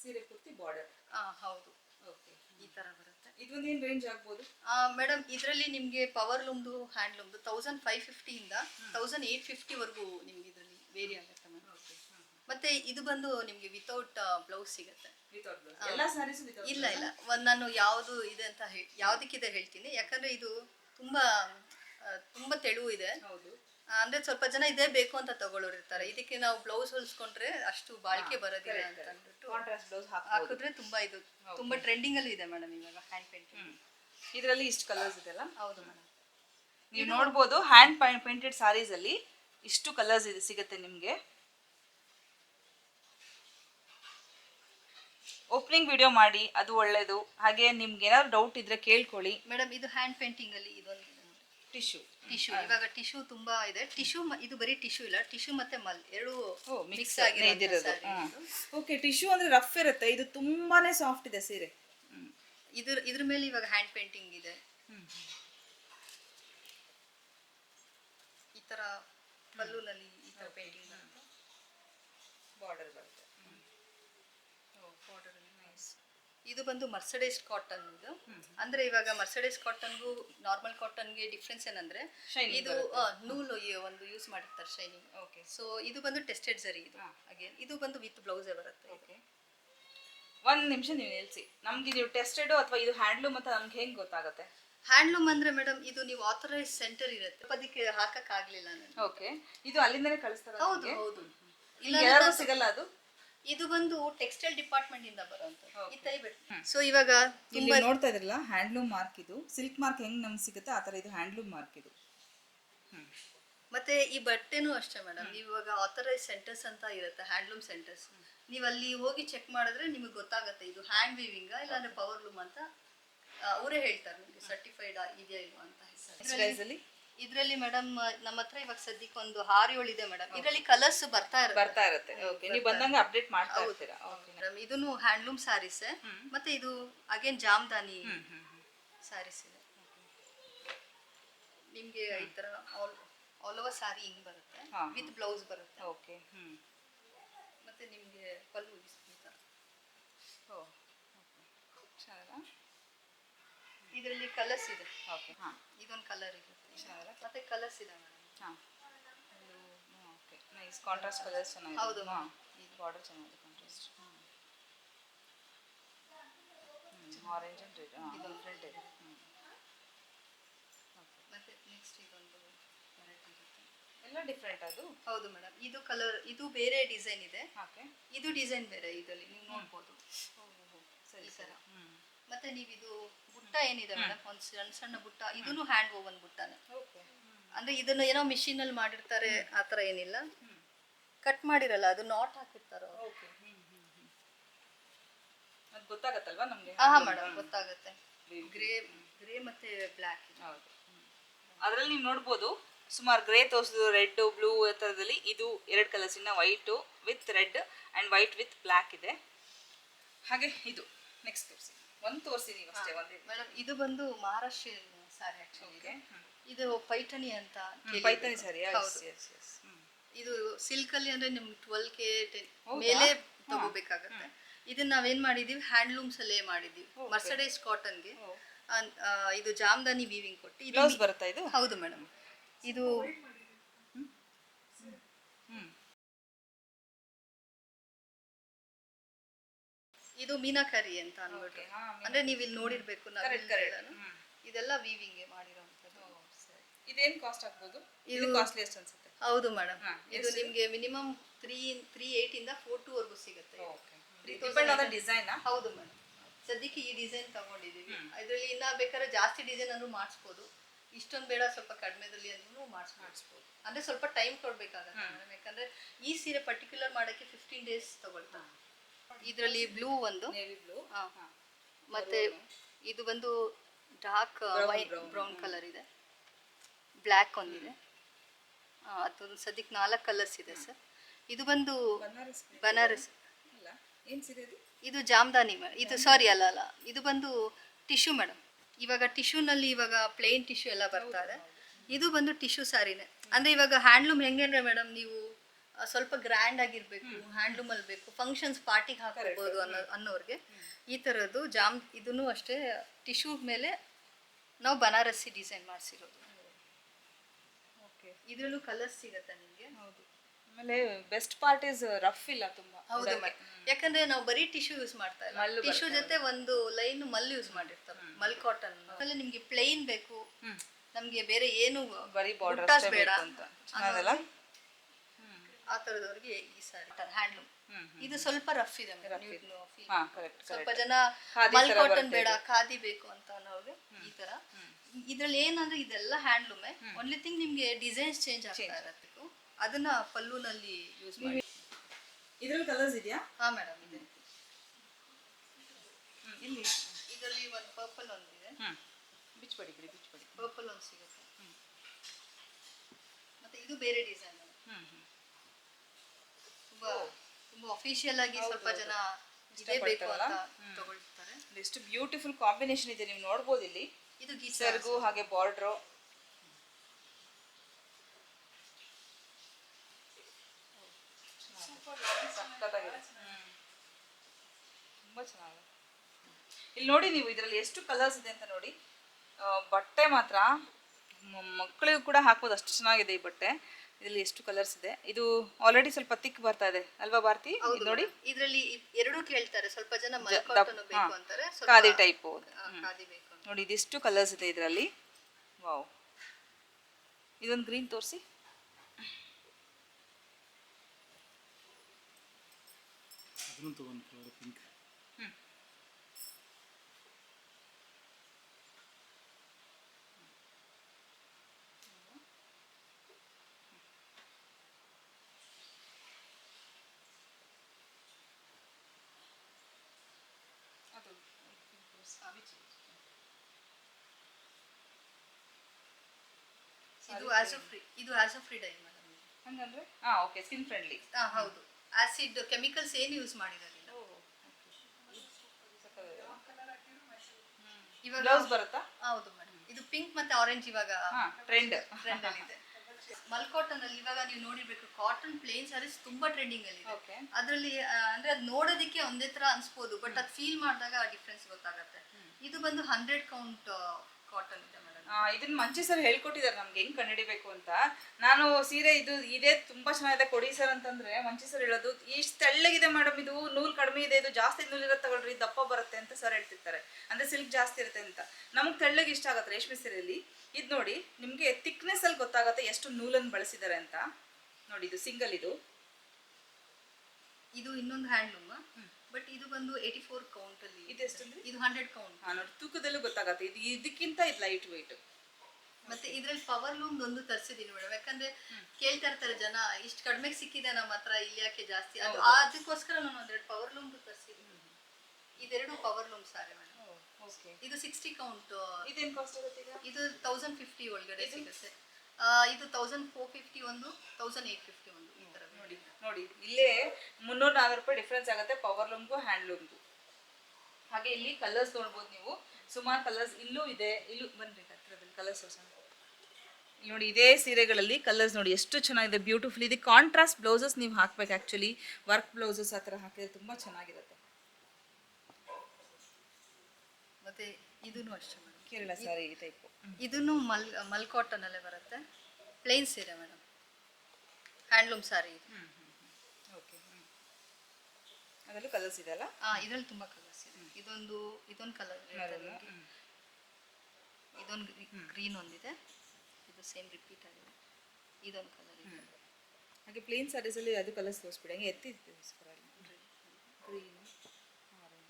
Speaker 1: ಸೀರೆ ಕುರ್ತಿ ಬಾರ್ಡರ್
Speaker 2: ಹೌದು.
Speaker 1: ಓಕೆ
Speaker 2: ಈ ತರ ಬರುತ್ತೆ.
Speaker 1: ಇದೊಂದು ಏನು ರೇಂಜ್ ಆಗ್ಬೋದು
Speaker 2: ಮೇಡಮ್ ಇದರಲ್ಲಿ ನಿಮಗೆ ಪವರ್ ಲೂಮ್ದು ಹ್ಯಾಂಡ್ ಲೂಮ್ದು ತೌಸಂಡ್ ಫೈವ್ ಫಿಫ್ಟಿಯಿಂದ ತೌಸಂಡ್ ಏಯ್ಟ್ ಫಿಫ್ಟಿವರೆಗೂ ನಿಮ್ಗೆ ಇದರಲ್ಲಿ ವೇರಿ ಆಗುತ್ತೆ
Speaker 1: ಮ್ಯಾಮ್
Speaker 2: ಮತ್ತೆ ಇದು ಬಂದು ನಿಮಗೆ ವಿತೌಟ್ ಬ್ಲೌಸ್ ಸಿಗುತ್ತೆ. ಇಲ್ಲ ಇಲ್ಲ. ಒಂದು ನಾನು ಯಾವುದು ಇದೆ ಅಂತ ಹೇಳಿ ಯಾವುದಕ್ಕಿದೆ ಹೇಳ್ತೀನಿ. ಯಾಕಂದ್ರೆ ಇದು ತುಂಬಾ ತುಂಬಾ ತೆಳು ಇದೆ.
Speaker 1: ಹೌದು.
Speaker 2: ಅಂದ್ರೆ ಸ್ವಲ್ಪ ಜನ ಇದೇ ಬೇಕು ಅಂತ ತಗೊಳ್ಳೋರು ಇರ್ತಾರೆ. ಇದಕ್ಕೆ ನಾವು ಬ್ಲೌಸ್ ಹೊಲ್ಸ್ಕೊಂಡ್ರೆ ಅಷ್ಟು ಬಾಳಿಕೆ ಬರೋದಿಲ್ಲ ಅಂತ ಅಂದ್ಬಿಟ್ಟು
Speaker 1: ಕಾಂಟ್ರಾಸ್ಟ್ ಬ್ಲೌಸ್ ಹಾಕಿ
Speaker 2: ಹಾಕಿದ್ರೆ ತುಂಬಾ ಇದು ತುಂಬಾ ಟ್ರೆಂಡಿಂಗ್ ಅಲ್ಲಿ ಇದೆ ಮೇಡಮ್ ಇವಾಗ ಹ್ಯಾಂಡ್ ಪೇಂಟಿಂಗ್
Speaker 1: ಇದರಲ್ಲಿ ಇಷ್ಟು ಕಲರ್ಸ್ ಇದೆಲ್ಲ
Speaker 2: ಹೌದು ಮೇಡಮ್
Speaker 1: ನೀವು ನೋಡ್ಬೋದು ಹ್ಯಾಂಡ್ ಪೇಂಟೆಡ್ ಸಾರೀಸ್ ಅಲ್ಲಿ ಇಷ್ಟು ಕಲರ್ಸ್ ಇದೆ ಸಿಗುತ್ತೆ ನಿಮಗೆ. ಓಪನಿಂಗ್ ವಿಡಿಯೋ ಮಾಡಿ ಅದು ಒಳ್ಳೇದು. ಹಾಗೆ ನಿಮ್ಗೆ ಏನಾದ್ರು ಡೌಟ್ ಇದ್ರೆ ಕೇಳ್ಕೊಳ್ಳಿ.
Speaker 2: ಮೇಡಮ್ ಇದು ಹ್ಯಾಂಡ್ ಪೇಂಟಿಂಗ್ ಅಲ್ಲಿ ಇದೊಂದು
Speaker 1: ಟಿಶ್ಯೂ.
Speaker 2: ಟಿಶ್ಯೂ ಇವಾಗ ಟಿಶ್ಯೂ ತುಂಬಾ ಇದೆ. ಟಿಶ್ಯೂ ಇದು ಬರೀ ಟಿಶ್ಯೂ ಇಲ್ಲ ಟಿಶ್ಯೂ ಮತ್ತೆ ಮಲ್ ಎರಡು ಮಿಕ್ಸ್ ಆಗಿ
Speaker 1: ಓಕೆ ಟಿಶ್ಯೂ ಅಂದ್ರೆ ರಫ್ ಇರುತ್ತೆ. ಇದು ತುಂಬಾನೇ ಸಾಫ್ಟ್ ಇದೆ ಸೀರೆ.
Speaker 2: ಇದ್ರ ಇದ್ರ ಮೇಲೆ ಇವಾಗ ಹ್ಯಾಂಡ್ ಪೇಂಟಿಂಗ್ ಇದೆ. ಈ ತರ ಪಲ್ಲುನಲ್ಲಿ ಈ ತರ ಪೇಂಟಿಂಗ್
Speaker 1: ಬಾರ್ಡರ್ ಬರುತ್ತೆ
Speaker 2: border ಅಲ್ಲಿ nice. ಇದು ಬಂದು ಮರ್ಸಡೈಸ್ ಕಾಟನ್ ಇದು. ಅಂದ್ರೆ ಇವಾಗ ಮರ್ಸಡೈಸ್ ಕಾಟನ್ಗೂ ನಾರ್ಮಲ್ ಕಾಟನ್ಗೆ ಡಿಫ್ರೆನ್ಸ್ ಏನಂದ್ರೆ ಇದು ನೂಲು ಒಂದು ಯೂಸ್ ಮಾಡಿರ್ತಾರೆ ಶೈನಿಂಗ್
Speaker 1: ಓಕೆ
Speaker 2: ಸೊ ಇದು ಬಂದು ಟೆಸ್ಟೆಡ್ ಸರಿ ಇದು. ಅಗೇನ್ ಇದು ಬಂದು ವಿತ್ ಬ್ಲೌಸೇ ಬರುತ್ತೆ
Speaker 1: ಓಕೆ ಒಂದ್ ನಿಮಿಷ ನೀವು ನಿಲ್ಸಿ. ನಮ್ಗೆ ಇದು ಟೆಸ್ಟೆಡ್ ಅಥವಾ ಇದು ಹ್ಯಾಂಡ್ಲೂಮ್ ಅಂತ ನಮ್ಗೆ ಹೆಂಗ್ ಗೊತ್ತಾಗುತ್ತೆ?
Speaker 2: ಹ್ಯಾಂಡ್ಲೂಮ್ ಅಂದ್ರೆ ಮೇಡಮ್ ಇದು ನೀವು ಆಥರೈಸ್ ಸೆಂಟರ್ ಇರುತ್ತೆ. ಅದಕ್ಕೆ ಹಾಕಕ್ ಆಗ್ಲಿಲ್ಲ ನನಗೆ
Speaker 1: ಓಕೆ ಇದು ಅಲ್ಲಿಂದನೇ ಕಳಿಸ್ತಾರೆ
Speaker 2: ಹೌದು ಹೌದು. ಇಲ್ಲ
Speaker 1: ಯಾರು ಸಿಗಲ್ಲ ಅದು?
Speaker 2: ಇದು ಬಂದು ಟೆಕ್ಸ್ಟೈಲ್ ಡಿಪಾರ್ಟ್ಮೆಂಟ್ ಇಂದ ಬರುವಂತದ್ದು ಈ ತೈ ಸೊ ಇವಾಗ
Speaker 1: ಇಲ್ಲಿ ನೋಡ್ತಾ ಇದ್ರಲ್ಲ ಹ್ಯಾಂಡ್ಲೂಮ್ ಮಾರ್ಕ್ ಇದು. ಸಿಲ್ಕ್ ಮಾರ್ಕ್ ಹೆಂಗ್ ನಮ್ಗೆ ಸಿಗುತ್ತೆ ಆ ತರ ಇದು ಹ್ಯಾಂಡ್ಲೂಮ್ ಮಾರ್ಕ್ ಇದು.
Speaker 2: ಮತ್ತೆ ಈ ಬಟ್ಟೆನೂ ಅಷ್ಟೇ ಮೇಡಮ್ ಇವಾಗ ಆಥರೈಸ್ ಸೆಂಟರ್ಸ್ ಅಂತ ಇರುತ್ತೆ ಹ್ಯಾಂಡ್ಲೂಮ್ ಸೆಂಟರ್ಸ್ ನೀವು ಅಲ್ಲಿ ಹೋಗಿ ಚೆಕ್ ಮಾಡಿದ್ರೆ ನಿಮಗೆ ಗೊತ್ತಾಗುತ್ತೆ ಇದು ಹ್ಯಾಂಡ್ ವೀವಿಂಗ್ ಇಲ್ಲಾಂದ್ರೆ ಪವರ್ ಲೂಮ್ ಅಂತ ಅವರೇ ಹೇಳ್ತಾರೆ ನಿಮಗೆ ಸರ್ಟಿಫೈಡ್ ಇದೆಯಾ ಇಲ್ವಾ ಅಂತ
Speaker 1: ಹೆಸರು ಅಲ್ಲಿ?
Speaker 2: ಇದರಲ್ಲಿ ಮೇಡಮ್ ನಮ್ಮ ಹತ್ರ ಇವಾಗ ಸದ್ಯಕ್ಕೆ ಒಂದು ಆರು ಇದೆ ಮೇಡಮ್ ಇದರಲ್ಲಿ ಕಲರ್ಸ್ ಬರ್ತಾ ಇರುತ್ತೆ.
Speaker 1: ಬರ್ತಾ ಇರುತ್ತೆ. ಓಕೆ ನೀವು ಬಂದಂಗ ಅಪ್ಡೇಟ್ ಮಾಡ್ತಾ ಇರ್ತೀರಾ? ಓಕೆ
Speaker 2: ಮೇಡಮ್ ಇದನ್ನು ಹ್ಯಾಂಡ್ಲೂಮ್ ಸ್ಯಾರೀಸ್ ಮತ್ತೆ ಇದು ಅಗೇನ್ ಜಾಮ್ದಾನಿ ಸ್ಯಾರೀಸ್ ಇದೆ. ನಿಮಗೆ ಈ ತರ ಆಲ್ ಆಲ್ ಓವರ್ ಸ್ಯಾರಿ ಹಿಂಗ್ ಬರುತ್ತೆ. ವಿತ್ ಬ್ಲೌಸ್ ಬರುತ್ತೆ.
Speaker 1: ಓಕೆ
Speaker 2: ಮತ್ತೆ ನಿಮಗೆ ಪಲ್ಲು
Speaker 1: ಓ ಚೆನ್ನಾಗ
Speaker 2: ಇದರಲ್ಲಿ ಕಲರ್ಸ್ ಇದೆ.
Speaker 1: ಓಕೆ ಹಾಂ
Speaker 2: ಇದೊಂದು ಕಲರ್
Speaker 1: ಇದೆ.
Speaker 2: ಮತ್ತೆ ಕಲರ್ಸ್ ಇದೆ ಮೇಡಮ್.
Speaker 1: ಹಾಂ. ಓಕೆ ನೈಸ್ ಕಾಂಟ್ರಾಸ್ಟ್ ಕಲರ್ಸ್ ಚೆನ್ನಾಗಿದೆ.
Speaker 2: ಹೌದು,
Speaker 1: ಹಾಂ ಈ ಬಾರ್ಡರ್ ಚೆನ್ನಾಗಿದೆ ಕಾಂಟ್ರಾಸ್ಟ್ ಆರೆಂಜ್ ಅಂಡ್ ರೆಡ್
Speaker 2: ಇದೊಂದು
Speaker 1: ರೆಡ್ ಇದೆ.
Speaker 2: ಮತ್ತೆ ನೆಕ್ಸ್ಟ್ ಇದೊಂದು
Speaker 1: ಎಲ್ಲ ಡಿಫ್ರೆಂಟ್ ಅದು.
Speaker 2: ಹೌದು ಮೇಡಮ್. ಇದು ಕಲರ್ ಇದು ಬೇರೆ ಡಿಸೈನ್ ಇದೆ.
Speaker 1: ಓಕೆ
Speaker 2: ಇದು ಡಿಸೈನ್ ಬೇರೆ ಇದರಲ್ಲಿ. ನೀವು ನೋಡ್ಬೋದು.
Speaker 1: ಸರಿ ಸರಿ. ಹ್ಞೂ
Speaker 2: ಮತ್ತೆ ನೀವು ಇದು ಬುಟ್ಟ ಏನಿದೆ ಮೇಡಮ್ ಒಂದು ಸಣ್ಣ ಸಣ್ಣ ಬುಟ್ಟ ಇದನ್ನು ಹ್ಯಾಂಡ್ ಓವನ್ ಬುಟ್ಟಾನೆ.
Speaker 1: ಓಕೆ
Speaker 2: ಅಂದ್ರೆ ಇದನ್ನ ಏನೋ ಮಿಷಿನ್ ಅಲ್ಲಿ ಮಾಡಿರ್ತಾರೆ ಆ ಥರ ಏನಿಲ್ಲ. ಕಟ್ ಮಾಡಿರಲ್ಲ ಅದು ನಾಟ್ ಹಾಕಿರ್ತಾರ.
Speaker 1: ಓಕೆ ಹ್ಞೂ ಹ್ಞೂ ಹ್ಞೂ ಅದು ಗೊತ್ತಾಗತ್ತಲ್ವಾ ನಮಗೆ?
Speaker 2: ಹಾ ಮೇಡಮ್ ಗೊತ್ತಾಗುತ್ತೆ. ಗ್ರೇ ಗ್ರೇ ಮತ್ತೆ ಬ್ಲ್ಯಾಕ್
Speaker 1: ಹೌದು. ಅದರಲ್ಲಿ ನೀವು ನೋಡ್ಬೋದು ಸುಮಾರು ಗ್ರೇ ತೋರಿಸಿದ್ರು ರೆಡ್ ಬ್ಲೂ ಥರದಲ್ಲಿ ಇದು ಎರಡು ಕಲರ್ಸಿನ ಇನ್ನು white with red and white with black ಇದೆ. ಹಾಗೆ ಇದು ನೆಕ್ಸ್ಟ್ ತೋರಿಸಿ. ಒಂದು ತೋರಿಸಿ ನೀವು ಅಷ್ಟೇ ಒಂದೇ
Speaker 2: ಮೇಡಮ್ ಇದು ಬಂದು ಮಹಾರಾಷ್ಟ್ರ ಸಾರಿ ಆಕ್ಚುಲಿ ಇದು. ಪೈಠಣಿ ಅಂತ ಪೈಠಣಿ
Speaker 1: ಪೈತನಿ ಸರಿ ಎಸ್ ಎಸ್
Speaker 2: ಇದು ಸಿಲ್ಕ್ ಅಲ್ಲಿ ಅಂದ್ರೆ ನಿಮ್ಗೆ ಟ್ವೆಲ್ ಕೆ ಮೇಲೆ ತಗೋಬೇಕಾಗತ್ತೆ. ಇದನ್ನ ನಾವೇನ್ ಮಾಡಿದೀವಿ? ಹ್ಯಾಂಡ್ಲೂಮ್ಸ್ ಅಲ್ಲೇ ಮಾಡಿದೀವಿ ಮರ್ಸಡೈಸ್ ಕಾಟನ್ಗೆ ಇದು ಜಾಮ್ದಾನಿ ವೀವಿಂಗ್ ಕೊಟ್ಟು. ಇದು
Speaker 1: ಬ್ಲೌಸ್ ಬರುತ್ತಾ ಇದು?
Speaker 2: ಹೌದು ಮೇಡಮ್. ಇದು ಇದು ಮೀನಾಕರಿ ಅಂತ ಅನ್ಬಿಟ್ಟು ಅಂದ್ರೆ ನೀವು ಇಲ್ಲಿ ನೋಡಿರ್ಬೇಕು. ಇದೆಲ್ಲ ವೀವಿಂಗ್ ಮಾಡಿರೋಂಥದ್ದು.
Speaker 1: ಇದೇನ್ ಕಾಸ್ಟ್ ಆಗ್ಬೋದು? ಇದು ಕಾಸ್ಟ್ಲಿಯಸ್ಟ್ ಅನ್ಸುತ್ತೆ.
Speaker 2: ಹೌದು ಮೇಡಮ್ ಇದು ನಿಮ್ಗೆ ಮಿನಿಮಮ್ ತ್ರೀ ತ್ರೀ ಏಟ್ ಇಂದ ಫೋರ್ ಟು ವರ್ಗು ಸಿಗುತ್ತೆ
Speaker 1: ಡಿಸೈನಾ
Speaker 2: ಹೌದು ಮೇಡಮ್ ಸದ್ಯಕ್ಕೆ ಈ ಡಿಸೈನ್ ತಗೊಂಡಿದೀವಿ. ಇದರಲ್ಲಿ ಇನ್ನ ಬೇಕಾದ್ರೆ ಜಾಸ್ತಿ ಡಿಸೈನ್ ಅನ್ನು ಮಾಡಿಸ್ಬೋದು. ಇಷ್ಟೊಂದು ಬೇಡ ಸ್ವಲ್ಪ ಕಡಿಮೆದಲ್ಲಿ ಅಂದ್ರೂ ಮಾಡಿಸ್ ಮಾಡಿಸ್ಬೋದು. ಅಂದ್ರೆ ಸ್ವಲ್ಪ ಟೈಮ್ ಕೊಡ್ಬೇಕಾಗತ್ತೆ ಯಾಕಂದ್ರೆ ಈ ಸೀರೆ ಪರ್ಟಿಕ್ಯುಲರ್ ಮಾಡಕ್ಕೆ ಫಿಫ್ಟೀನ್ ಡೇಸ್ ತಗೊಳ್ತಾರೆ ಇದರಲ್ಲಿ ಬ್ಲೂ ಒಂದು.
Speaker 1: ನೇವಿ ಬ್ಲೂ
Speaker 2: ಹಾ. ಮತ್ತೆ ಇದು ಬಂದು ಡಾರ್ಕ್ ವೈಟ್ ಬ್ರೌನ್ ಕಲರ್ ಇದೆ. ಬ್ಲ್ಯಾಕ್ ಒಂದಿದೆ. ಆ, ಅದೊಂದು ಸದ್ಯಕ್ಕೆ ನಾಲ್ಕು ಕಲರ್ಸ್ ಇದೆ ಸರ್ ಇದು ಬಂದು
Speaker 1: ಬನಾರಸ್
Speaker 2: ಬನಾರಸ್
Speaker 1: ಅಲ್ಲ ಏನು ಸೀರೆ ಇದು
Speaker 2: ಇದು ಜಾಮ್ದಾನಿ ಮೇಡಮ್ ಇದು ಸಾರಿ ಅಲ್ಲ ಅಲ್ಲ. ಇದು ಬಂದು ಟಿಶ್ಯೂ ಮೇಡಮ್ ಇವಾಗ ಟಿಶ್ಯೂನಲ್ಲಿ ಇವಾಗ ಪ್ಲೇನ್ ಟಿಶ್ಯೂ ಎಲ್ಲ ಬರ್ತಾ ಇದೆ. ಇದು ಬಂದು ಟಿಶ್ಯೂ ಸಾರಿನೇ ಅಂದ್ರೆ ಇವಾಗ ಹ್ಯಾಂಡ್ಲೂಮ್ ಹೆಂಗೆ ಅಂದರೆ ಮೇಡಮ್ ನೀವು ಸ್ವಲ್ಪ ಗ್ರ್ಯಾಂಡ್ ಆಗಿರ್ಬೇಕು ಹ್ಯಾಂಡ್ಲೂಮ್ ಅಲ್ಲಿ ಬೇಕು ಫಂಕ್ಷನ್ಸ್ ಪಾರ್ಟಿಗೆ ಹಾಕೋಬಹುದು ಅನ್ನೋ ಅನ್ನೋರ್ಗೆ. ಈ ತರದ್ದು ಜಾಮ್ ಇದನ್ನು ಅಷ್ಟೇ ಟಿಶ್ಯೂ ಮೇಲೆ ನಾವು ಬನಾರಸಿ ಡಿಸೈನ್ ಮಾಡಿಸಿರೋದು. ಇದರಲ್ಲೂ ಕಲರ್ಸ್ ಸಿಗತ್ತೆ ನಿಮಗೆ?
Speaker 1: ಹೌದು. ಆಮೇಲೆ ಬೆಸ್ಟ್ ಪಾರ್ಟ್ ಇಸ್ ರಫ್ ಇಲ್ಲ ತುಂಬಾ.
Speaker 2: ಹೌದು ಯಾಕಂದ್ರೆ ನಾವು ಬರೀ ಟಿಶ್ಯೂ ಯೂಸ್ ಮಾಡ್ತಾ ಇಲ್ಲ. ಟಿಶ್ಯೂ ಜೊತೆ ಒಂದು ಲೈನ್ ಮಲ್ ಯೂಸ್ ಮಾಡಿರ್ತಾರೆ. ಮಲ್ ಕಾಟನ್ ಆಮೇಲೆ ನಿಮ್ಗೆ ಪ್ಲೈನ್ ಬೇಕು. ನಮ್ಗೆ ಬೇರೆ ಏನು
Speaker 1: ಬರೀ ಬಾರ್ಡರ್
Speaker 2: ಬೇಡ.
Speaker 1: ಅಂತ.
Speaker 2: ಆ ತರದವ್ರಿಗೆ ಈ ಸಾರಿ. ಹ್ಯಾಂಡ್ಲೂಮ್ ಇದು ಸ್ವಲ್ಪ ರಫ್ ಇದೆ ಸ್ವಲ್ಪ ಜನ ಕಾಟನ್ ಬೇಡ ಖಾದಿ ಬೇಕು ಅಂತ ಅನ್ನೋರಿಗೆ ಈ ತರ. ಇದ್ರಲ್ಲಿ ಏನಂದ್ರೆ ಇದೆಲ್ಲ ಹ್ಯಾಂಡ್ಲೂಮೇ ಒನ್ಲಿ ಥಿಂಗ್ ನಿಮ್ಗೆ ಡಿಸೈನ್ಸ್ ಚೇಂಜ್ ಆಗ್ತಾ ಇರತ್ತೆ. ಅದನ್ನ ಪಲ್ಲುನಲ್ಲಿ ಯೂಸ್ ಮಾಡಿ.
Speaker 1: ಇದ್ರಲ್ಲಿ ಕಲರ್ಸ್ ಇದೆಯಾ?
Speaker 2: ಹಾ ಮೇಡಮ್ ಇದೆ.
Speaker 1: ಇಲ್ಲಿ.
Speaker 2: ಇದರಲ್ಲಿ ಒಂದು ಪರ್ಪಲ್ ಒಂದಿದೆ
Speaker 1: ಹ್ಮ್. ಬಿಚ್ಬೇಡಿ ಬಿಡಿ ಬಿಚ್ಬೇಡಿ
Speaker 2: ಪರ್ಪಲ್ ಒಂದು ಸಿಗುತ್ತೆ. ಮತ್ತೆ ಇದು ಬೇರೆ ಡಿಸೈನ್
Speaker 1: ಹ್ಮ್.
Speaker 2: ತುಂಬಾ ತುಂಬಾ ಅಫಿಷಿಯಲ್ ಆಗಿ ಸ್ವಲ್ಪ ಜನ ಇದೇ ಬೇಕು ಅಂತ ತಗೊಳ್ತಾರೆ.
Speaker 1: ಎಷ್ಟು ಬ್ಯೂಟಿಫುಲ್ ಕಾಂಬಿನೇಷನ್ ಇದೆ ನೀವು ನೋಡ್ಬೋದು ಇಲ್ಲಿ.
Speaker 2: ಇದು ಗೀಸರ್ಗು
Speaker 1: ಸೆರಗು ಹಾಗೆ ಬಾರ್ಡ್ರು. ತುಂಬಾ ಚೆನ್ನಾಗಿದೆ. ಇಲ್ಲಿ ನೋಡಿ ನೀವು ಇದರಲ್ಲಿ ಎಷ್ಟು ಕಲರ್ಸ್ ಇದೆ ಅಂತ ನೋಡಿ. ಬಟ್ಟೆ ಮಾತ್ರ. ಮಕ್ಕಳಿಗೂ ಕೂಡ ಹಾಕೋದು ಅಷ್ಟು ಚೆನ್ನಾಗಿದೆ ಈ ಬಟ್ಟೆ. ಇದರಲ್ಲಿ ಎಷ್ಟು ಕಲರ್ಸ್ ಇದೆ? ಇದು ಆಲ್ರೆಡಿ ಸ್ವಲ್ಪ ತಿಕ್ ಬರ್ತಾ ಇದೆ ಅಲ್ವಾ ಭಾರತಿ? ನೋಡಿ.
Speaker 2: ಇದರಲ್ಲಿ ಎರಡು ಕೇಳ್ತಾರೆ. ಸ್ವಲ್ಪ ಜನ
Speaker 1: ಖಾದಿ ಟೈಪ್
Speaker 2: ಬೇಕು
Speaker 1: ನೋಡಿ ಇದಿಷ್ಟು ಕಲರ್ಸ್ ಇದೆ ಇದರಲ್ಲಿ. ವಾವ್ ಇದೊಂದು ಗ್ರೀನ್ ತೋರಿಸಿ.
Speaker 3: ಅದನ್ನು ತೊಗೊಂಡು ಕಲರ್ ಪಿಂಕ್
Speaker 2: ಇದು ಆಸ್ ಫ್ರೀ ಇದು ಆಸ್ ಫ್ರೀ ಡೈ ಮೇಡಮ್
Speaker 1: ಹಂಗಂದ್ರೆ? ಹಾಂ ಓಕೆ ಸ್ಕಿನ್ ಫ್ರೆಂಡ್ಲಿ
Speaker 2: ಹಾ ಹೌದು. ಆಸಿಡ್ ಕೆಮಿಕಲ್ಸ್ ಏನು ಯೂಸ್ ಮಾಡಿರೋದಿಲ್ಲ. ಇವಾಗ
Speaker 1: ಬ್ಲೌಸ್ ಬರುತ್ತಾ?
Speaker 2: ಹೌದು ಮೇಡಮ್ ಇದು ಪಿಂಕ್ ಮತ್ತೆ ಆರೆಂಜ್ ಇವಾಗ
Speaker 1: ಟ್ರೆಂಡ್
Speaker 2: ಟ್ರೆಂಡ್ ಅಲ್ಲಿ ಇದೆ. ಮಲ್ಕಾಟನ್ ಅಲ್ಲಿ ಇವಾಗ ನೀವು ನೋಡಿರ್ಬೇಕು ಕಾಟನ್ ಪ್ಲೇನ್ ಸ್ಯಾರೀಸ್ ತುಂಬಾ ಟ್ರೆಂಡಿಂಗ್ ಅಲ್ಲಿ ಇದೆ.
Speaker 1: ಓಕೆ
Speaker 2: ಅದರಲ್ಲಿ ಅಂದ್ರೆ ಅದು ನೋಡೋದಕ್ಕೆ ಒಂದೇ ತರ ಅನ್ಸ್ಬೋದು ಬಟ್ ಅದು ಫೀಲ್ ಮಾಡಿದಾಗ ಡಿಫ್ರೆನ್ಸ್ ಗೊತ್ತಾಗತ್ತೆ. ಇದು ಬಂದು ಹಂಡ್ರೆಡ್ ಕೌಂಟ್ ಕಾಟನ್ ಇದೆ
Speaker 1: ಇದನ್ನ ಮಂಚಿ ಸರ್ ಹೇಳ್ಕೊಟ್ಟಿದ್ದಾರೆ ನಮ್ಗೆ ಹೆಂಗ್ ಕಂಡುಹಿಡಿಬೇಕು ಅಂತ. ನಾನು ಸೀರೆ ಇದು ಇದೇ ತುಂಬಾ ಚೆನ್ನಾಗಿದೆ ಕೊಡಿ ಸರ್ ಅಂತಂದ್ರೆ ಮಂಚಿ ಸರ್ ಹೇಳೋದು ಇಷ್ಟು ತೆಳ್ಳಗಿದೆ ಮೇಡಮ್ ಇದು ನೂಲ್ ಕಡಿಮೆ ಇದೆ ಇದು ಜಾಸ್ತಿ ನೂಲ್ ಇರೋ ತಗೊಳ್ರಿ ದಪ್ಪ ಬರುತ್ತೆ ಅಂತ ಸರ್ ಹೇಳ್ತಿರ್ತಾರೆ. ಅಂದ್ರೆ ಸಿಲ್ಕ್ ಜಾಸ್ತಿ ಇರುತ್ತೆ ಅಂತ. ನಮ್ಗೆ ತೆಳ್ಳಗೆ ಇಷ್ಟ ಆಗುತ್ತೆ ರೇಷ್ಮೆ ಸೀರೆಯಲ್ಲಿ. ಇದು ನೋಡಿ ನಿಮಗೆ ಥಿಕ್ನೆಸ್ ಅಲ್ಲಿ ಗೊತ್ತಾಗುತ್ತೆ ಎಷ್ಟು ನೂಲನ್ನು ಬಳಸಿದ್ದಾರೆ ಅಂತ. ನೋಡಿ ಇದು ಸಿಂಗಲ್ ಇದು.
Speaker 2: ಇದು ಇನ್ನೊಂದು ಹ್ಯಾಂಡ್ಲೂಮ್ ಬಟ್ ಇದು ಬಂದು ಏಯ್ಟಿ ಫೋರ್ ಕೌಂಟ್ ಅಲ್ಲಿ
Speaker 1: ಇದು ಎಷ್ಟಂದ್ರೆ
Speaker 2: ಇದು ಹಂಡ್ರೆಡ್ ಕೌಂಟ್
Speaker 1: ಹಾ ನೋಡಿ ತೂಕದಲ್ಲೂ ಗೊತ್ತಾಗುತ್ತೆ. ಇದು ಇದಕ್ಕಿಂತ ಇದು ಲೈಟ್ ವೆಯ್ಟ್
Speaker 2: ಮತ್ತೆ ಇದ್ರಲ್ಲಿ ಪವರ್ ಲೂಮ್ ಒಂದು ತರಿಸಿದೀನಿ ಮೇಡಮ್ ಯಾಕಂದ್ರೆ ಕೇಳ್ತಾ ಇರ್ತಾರೆ ಜನ ಇಷ್ಟು ಕಡಿಮೆ ಸಿಕ್ಕಿದೆ ನಮ್ಮ ಹತ್ರ ಇಲ್ಲಿ ಯಾಕೆ ಜಾಸ್ತಿ? ಅದು ಅದಕ್ಕೋಸ್ಕರ ನಾನು ಒಂದೆರಡು ಪವರ್ ಲೂಮ್ ತರಿಸಿದ್ದೀನಿ ಇದೆರಡು power loom sari madam
Speaker 1: okay.
Speaker 2: ಇದು ಸಿಕ್ಸ್ಟಿ ಕೌಂಟ್
Speaker 1: ಇದೇನು ಕಾಸ್ಟ್ ಆಗುತ್ತೆ
Speaker 2: ಇದು ತೌಸಂಡ್ ಫಿಫ್ಟಿ ಒಳಗಡೆ ಸಿಗುತ್ತೆ. ಇದು ತೌಸಂಡ್ ಫೋರ್ ಫಿಫ್ಟಿ ಒಂದು ತೌಸಂಡ್ ಏಟ್ ಫಿಫ್ಟಿ ಒಂದು.
Speaker 1: ನೋಡಿ ಇಲ್ಲೇ ಮುನ್ನೂರ ನಾಲ್ಕು ರೂಪಾಯಿ ಡಿಫ್ರೆನ್ಸ್ ಆಗುತ್ತೆ ಪವರ್ ಲೂಮ್ಗೂ ಹ್ಯಾಂಡ್ ಲೂಮ್ಗೂ ಹಾಗೆ ಇಲ್ಲಿ ಕಲರ್ಸ್ ನೋಡ್ಬೋದು ನೀವು. ಸುಮಾರು ಕಲರ್ಸ್ ಇಲ್ಲೂ ಇದೆ. ಇಲ್ಲೂ ಬನ್ರಿ ಹತ್ರದಲ್ಲಿ ಕಲರ್ಸ್ ಇಲ್ಲಿ ನೋಡಿ ಇದೇ ಸೀರೆಗಳಲ್ಲಿ ಕಲರ್ಸ್ ನೋಡಿ ಎಷ್ಟು ಚೆನ್ನಾಗಿದೆ ಬ್ಯೂಟಿಫುಲ್ ಇದೆ ಕಾಂಟ್ರಾಸ್ಟ್ ಬ್ಲೌಸಸ್ ನೀವು ಹಾಕ್ಬೇಕು ಆ್ಯಕ್ಚುಲಿ ವರ್ಕ್ ಬ್ಲೌಸಸ್ ಆ ಥರ ಹಾಕಿದ್ರೆ ತುಂಬ ಚೆನ್ನಾಗಿರುತ್ತೆ.
Speaker 2: ಮತ್ತೆ ಇದೂ ಅಷ್ಟೇ ಮೇಡಮ್
Speaker 1: ಕೇರಳ ಸಾರಿ ಟೈಪ್
Speaker 2: ಇದನ್ನು ಮಲ್ ಮಲ್ ಕಾಟನ್ ಅಲ್ಲೇ ಬರುತ್ತೆ. ಪ್ಲೇನ್ ಸೀರೆ ಮೇಡಮ್ ಹ್ಯಾಂಡ್ಲೂಮ್ ಸಾರಿ ಇದು.
Speaker 1: ಓಕೆ ಅದರಲ್ಲೂ ಕಲರ್ಸ್ ಇದೆ ಅಲ್ಲ?
Speaker 2: ಆ ಇದರಲ್ಲಿ ತುಂಬಾ ಕಲರ್ಸ್ ಇದೆ. ಇದೊಂದು ಇದೊಂದು ಕಲರ್ ಇದೊಂದು ಗ್ರೀನ್ ಒಂದಿದೆ. ಇದು ಸೇಮ್ ರಿಪೀಟ್ ಆಗಿದೆ. ಇದೊಂದು ಕಲರ್ ಇದೆ.
Speaker 1: ಹಾಗೆ ಪ್ಲೇನ್ ಸ್ಯಾರೀಸಲ್ಲಿ ಅದು ಕಲರ್ಸ್ ತೋರಿಸ್ಬಿಡಿ. ಹಂಗೆ ಎತ್ತಿ ಗ್ರೀನ್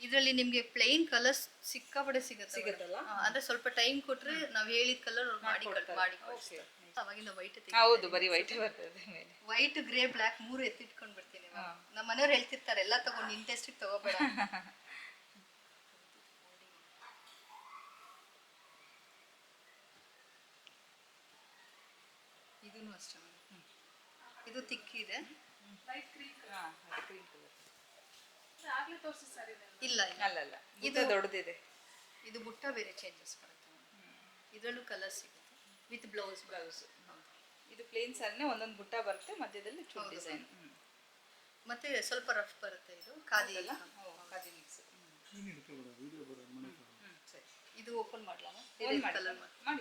Speaker 2: ಇದರಲ್ಲಿ ನಿಮಗೆ ಪ್ಲೇನ್ ಕಲರ್ಸ್ ಸಿಕ್ಕಾಪಡೆ ಸಿಗುತ್ತೆ
Speaker 1: ಸಿಗುತ್ತಲ್ಲ?
Speaker 2: ಅಂದ್ರೆ ಸ್ವಲ್ಪ ಟೈಮ್ ಕೊಟ್ರೆ ನಾವು ಹೇಳಿದ ಕಲರ್ ಮಾಡಿ ಕಟ್ ಮಾಡಿ ಅವಾಗಿಂದ ವೈಟ್
Speaker 1: ಹೌದು ಬರೀ ವೈಟ್ ಬರ್ತದೆ ಮೇಲೆ.
Speaker 2: ವೈಟ್ ಗ್ರೇ ಬ್ಲ್ಯಾಕ್ ಮೂರು ಎತ್ತಿಟ್ಕೊಂಡು ಬಿಡ್ತೀನಿ ನಮ್ಮ ಮನೆಯವ್ರು ಹೇಳ್ತಿರ್ತಾರೆ ಎಲ್ಲ ತಗೊಂಡು ನಿನ್ ಟೆಸ್ಟಿಗೆ ತಗೋಬೇಡ. ಇದೂ ಅಷ್ಟೇ. ಇದು ತಿಕ್ಕಿದೆ ಇಲ್ಲ ಇಲ್ಲ.
Speaker 1: ಅಲ್ಲ ಅಲ್ಲ ಇದು ದೊಡ್ಡದಿದೆ.
Speaker 2: ಇದು ಬುಟ್ಟ ಬೇರೆ ಚೇಂಜಸ್ ಬರುತ್ತೆ ಇದರಲ್ಲೂ ಕಲರ್ ಸಿಗುತ್ತೆ. ವಿತ್ ಬ್ಲೌಸ್
Speaker 1: ಬ್ಲೌಸ್ ಇದು ಪ್ಲೇನ್ ಸ್ಯಾರಿನೇ ಒಂದೊಂದು ಬುಟ್ಟ ಬರುತ್ತೆ ಮಧ್ಯದಲ್ಲಿ ಚೂರು ಡಿಸೈನ್
Speaker 2: ಮತ್ತೆ ಸ್ವಲ್ಪ ರಫ್ ಬರುತ್ತೆ ಇದು ಖಾದಿ
Speaker 1: ಅಲ್ಲ ಖಾದಿ ಮಿಕ್ಸ್
Speaker 2: ಇದು ಓಪನ್ ಮಾಡ್ಲಾ
Speaker 1: ಫೋನ್ ಮಾಡಿ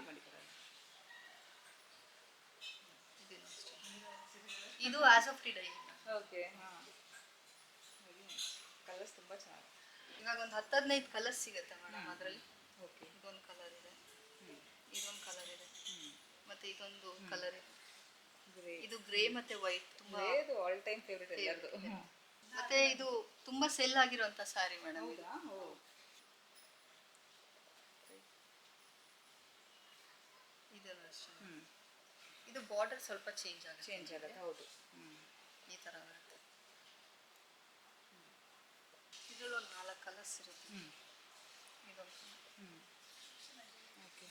Speaker 1: ಮಾಡಿ.
Speaker 2: ಇದು ಆಸ್ ಆಫ್ ಡೈ
Speaker 1: ಓಕೆ ಹಾಂ. ಕಲರ್ಸ್ ತುಂಬ ಚೆನ್ನಾಗಿ
Speaker 2: ಇವಾಗ ಒಂದು ಹತ್ತು ಹದಿನೈದು ಕಲರ್ಸ್ ಸಿಗುತ್ತೆ ಮೇಡಮ್ ಅದರಲ್ಲಿ.
Speaker 1: ಓಕೆ
Speaker 2: ಇದೊಂದು ಕಲರ್ ಇದೆ. ಇದೊಂದು ಕಲರ್ ಇದೆ. ಮತ್ತೆ ಇದೊಂದು ಕಲರ್ ಇದೆ. ಇದು ಗ್ರೇ ಮತ್ತೆ ವೈಟ್ ತುಂಬಾ
Speaker 1: ಇದು ಆಲ್ ಟೈಮ್ ಫೇವರಿಟ್ ಎಲ್ಲರದು
Speaker 2: ಮತ್ತೆ ಇದು ತುಂಬಾ ಸೆಲ್ ಆಗಿರುವಂತ ಸಾರಿ ಮೇಡಮ್ ಇದು. ಇದನ್ನು ಅಷ್ಟೇ. ಇದು ಬಾರ್ಡರ್ ಸ್ವಲ್ಪ ಚೇಂಜ್ ಆಗುತ್ತೆ.
Speaker 1: ಚೇಂಜ್ ಆಗುತ್ತೆ ಹೌದು.
Speaker 2: ಈ ತರ ಬರುತ್ತೆ ಇದರಲ್ಲಿ ಒಂದು ನಾಲ್ಕು ಕಲರ್ಸ್ ಇರುತ್ತೆ. ಇದೊಂದು
Speaker 1: Okay.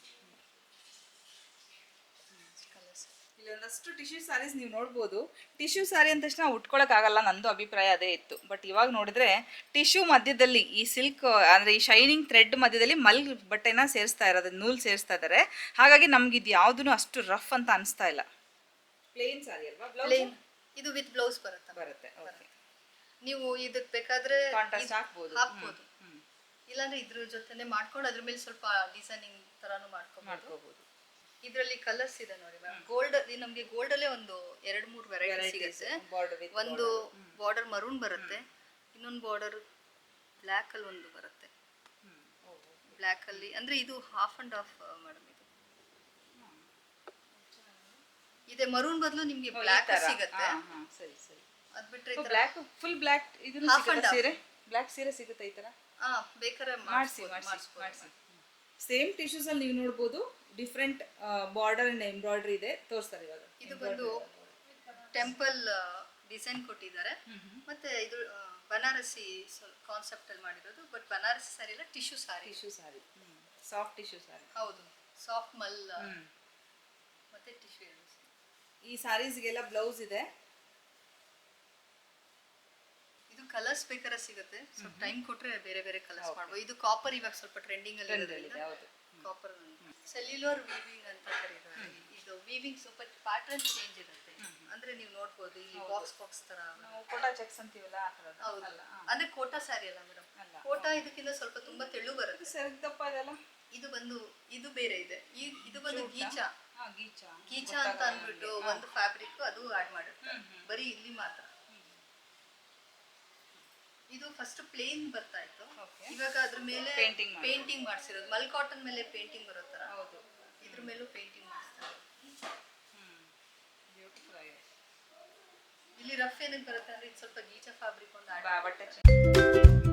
Speaker 2: ಕಲರ್ಸ್
Speaker 1: ಇಲ್ಲಿ ಒಂದಷ್ಟು ಟಿಶ್ಯೂ ಸ್ಯಾರೀಸ್ ನೀವು ನೋಡ್ಬೋದು. ಟಿಶ್ಯೂ ಸ್ಯಾರಿ ಅಂದ ತಕ್ಷಣ ಉಟ್ಕೊಳಕ್ಕಾಗಲ್ಲ ನಂದು ಅಭಿಪ್ರಾಯ ಅದೇ ಇತ್ತು. ಬಟ್ ಇವಾಗ ನೋಡಿದ್ರೆ ಟಿಶ್ಯೂ ಮಧ್ಯದಲ್ಲಿ ಈ ಸಿಲ್ಕ್ ಅಂದ್ರೆ ಈ ಶೈನಿಂಗ್ ಥ್ರೆಡ್ ಮಧ್ಯದಲ್ಲಿ ಮಲ್ ಬಟ್ಟೆನ ಸೇರಿಸ್ತಾ ಇರೋದು ನೂಲ್ ಸೇರಿಸ್ತಾ ಇದ್ದಾರೆ ಹಾಗಾಗಿ ನಮ್ಗೆ ಇದು ಯಾವುದೂ ಅಷ್ಟು ರಫ್ ಅಂತ ಅನಿಸ್ತಾ ಇಲ್ಲ. ಪ್ಲೇನ್ ಸ್ಯಾರಿ ಅಲ್ವಾ?
Speaker 2: ಪ್ಲೇನ್ ಇದು ವಿತ್ ಬ್ಲೌಸ್ ಬರುತ್ತೆ.
Speaker 1: ಬರುತ್ತೆ
Speaker 2: ನೀವು ಇದಕ್ಕೆ ಬೇಕಾದ್ರೆ
Speaker 1: ಕಾಂಟ್ರಾಸ್ಟ್ ಹಾಕ್ಬೋದು.
Speaker 2: ಹಾಕ್ಬೋದು. ಇಲ್ಲಾಂದ್ರೆ ಇದ್ರ ಜೊತೆನೆ ಮಾಡ್ಕೊಂಡು ಅದ್ರ ಮೇಲೆ ಸ್ವಲ್ಪ ಡಿಸೈನಿಂಗ್ ತರಾನು ಮಾಡ್ಕೊಂಡು
Speaker 1: ಮಾಡ್ಕೋಬಹುದು
Speaker 2: ಇದರಲ್ಲಿ ಕಲರ್ಸ್ ಇದೆ ನೋಡಿ ಮ್ಯಾಮ್ ಗೋಲ್ಡ್ ನಮಗೆ ಗೋಲ್ಡ್ ಅಲ್ಲೇ ಒಂದು ಎರಡು ಮೂರು ವೆರೈಟಿ ಸಿಗುತ್ತೆ. ಒಂದು ಬಾರ್ಡರ್ ಮರೂನ್ ಬರುತ್ತೆ. ಇನ್ನೊಂದು ಬಾರ್ಡರ್ ಬ್ಲ್ಯಾಕ್ ಅಲ್ಲಿ ಒಂದು ಬರುತ್ತೆ. ಬ್ಲ್ಯಾಕ್ ಅಲ್ಲಿ ಅಂದ್ರೆ ಇದು ಹಾಫ್ ಅಂಡ್ ಹಾಫ್ ಮೇಡಮ್ ಇದು. ಇದೆ ಮರೂನ್ ಬದಲು ನಿಮ್ಗೆ ಬ್ಲ್ಯಾಕ್ ಸಿಗುತ್ತೆ.
Speaker 1: ಸರಿ ಸರಿ.
Speaker 2: ಅದ್ ಬಿಟ್ರೆ
Speaker 1: ಬ್ಲ್ಯಾಕ್ ಫುಲ್ ಬ್ಲ್ಯಾಕ್ ಇದು. ಸೀರೆ? ಬ್ಲ್ಯಾಕ್ ಸೀರೆ ಸಿಗುತ್ತೆ ಈ ತರ?
Speaker 2: ಹಾ ಬೇಕಾದ್ರೆ
Speaker 1: ಮಾಡಿಸಿ ಮಾಡಿಸಿ ಸೇಮ್ ಟಿಶ್ಯೂಸ್ ಅಲ್ಲಿ ನೀವು ನೋಡ್ಬೋದು. ಡಿಫ್ರೆಂಟ್ ಬಾರ್ಡರ್ ಅಂಡ್ ಎಂಬ್ರಾಯ್ಡ್ರಿ ಇದೆ ತೋರಿಸ್ತಾರೆ ಇವಾಗ.
Speaker 2: ಇದು ಬಂದು ಟೆಂಪಲ್ ಡಿಸೈನ್ ಕೊಟ್ಟಿದ್ದಾರೆ. ಮತ್ತೆ ಇದು ಬನಾರಸಿ ಕಾನ್ಸೆಪ್ಟ್ ಅಲ್ಲಿ ಮಾಡಿರೋದು. ಬಟ್ ಬನಾರಸಿ ಸಾರಿ ಇಲ್ಲ tissue sari
Speaker 1: tissue sari soft tissue sari
Speaker 2: ಹೌದು. ಸಾಫ್ಟ್ ಮಲ್ ಮತ್ತೆ ಟಿಶ್ಯೂ
Speaker 1: ಈ ಸಾರೀಸ್ಗೆಲ್ಲ ಬ್ಲೌಸ್ ಇದೆ.
Speaker 2: ಇದು ಕಲರ್ಸ್ ಬೇಕಾದ್ರೆ ಸಿಗುತ್ತೆ. ಸ್ವಲ್ಪ ಟೈಮ್ ಕೊಟ್ರೆ ಬೇರೆ ಬೇರೆ ಕಲರ್ಸ್ ಮಾಡ್ಬೋದು. ಇದು ಕಾಪರ್ ಇವಾಗ ಸ್ವಲ್ಪ ಟ್ರೆಂಡಿಂಗ್ ಅಲ್ಲಿ ಕಾಪರ್ ಸೆಲ್ಯುಲರ್ ವೀವಿಂಗ್ ಅಂತ ಕರೀತಾರೆ. ಇದು ವೀವಿಂಗ್ ಸ್ವಲ್ಪ ಪ್ಯಾಟರ್ನ್ ಚೇಂಜ್ ಇರುತ್ತೆ. ಅಂದ್ರೆ ನೀವು ನೋಡ್ಬೋದು ಈ ಬಾಕ್ಸ್ ಬಾಕ್ಸ್ ತರ
Speaker 1: ನಾವು ಕೋಟಾ ಚೆಕ್ಸ್ ಅಂತೀವಲ್ಲ ಆ ಥರದ್ದು?
Speaker 2: ಹೌದಲ್ಲ ಅಂದ್ರೆ ಕೋಟಾ ಸ್ಯಾರಿ ಅಲ್ಲ ಮೇಡಮ್ ಕೋಟಾ ಇದಕ್ಕಿಂತ ಸ್ವಲ್ಪ ತುಂಬಾ ತೆಳು ಬರುತ್ತೆ.
Speaker 1: ಸರಿದಪ್ಪ ಇದೆಲ್ಲ
Speaker 2: ಇದು ಬಂದು ಇದು ಬೇರೆ ಇದೆ. ಈ ಇದು ಬಂದು ಗೀಚಾ.
Speaker 1: ಹಾ ಗೀಚಾ.
Speaker 2: ಗೀಚಾ ಅಂತ ಅಂದ್ಬಿಟ್ಟು ಒಂದು ಫ್ಯಾಬ್ರಿಕ್ ಅದು ಆಡ್ ಮಾಡಿರ್ತಾರೆ. ಬರೀ ಇಲ್ಲಿ ಮಾತ್ರ. ಇದು ಫಸ್ಟ್ ಪ್ಲೇನ್ ಬರ್ತಾ ಇತ್ತು. ಇವಾಗ ಅದ್ರ ಮೇಲೆ
Speaker 1: ಪೇಂಟಿಂಗ್
Speaker 2: ಪೇಂಟಿಂಗ್ ಮಾಡಿಸಿರೋದು. ಮಲ್ ಕಾಟನ್ ಮೇಲೆ ಪೇಂಟಿಂಗ್ ಬರೋ ತರ.
Speaker 1: ಹೌದು.
Speaker 2: ಇದ್ರ ಮೇಲೂ ಪೇಂಟಿಂಗ್ ಮಾಡಿಸ್ತಾರೆ
Speaker 1: ಬ್ಯೂಟಿಫುಲ್ ಆಗಿದೆ.
Speaker 2: ಇಲ್ಲಿ ರಫ್ ಏನಕ್ಕೆ ಬರುತ್ತೆ ಅಂದ್ರೆ ಇದು ಸ್ವಲ್ಪ ಗೀಚ ಫ್ಯಾಬ್ರಿಕ್ ಒಂದು
Speaker 1: ಬಟ್ಟೆ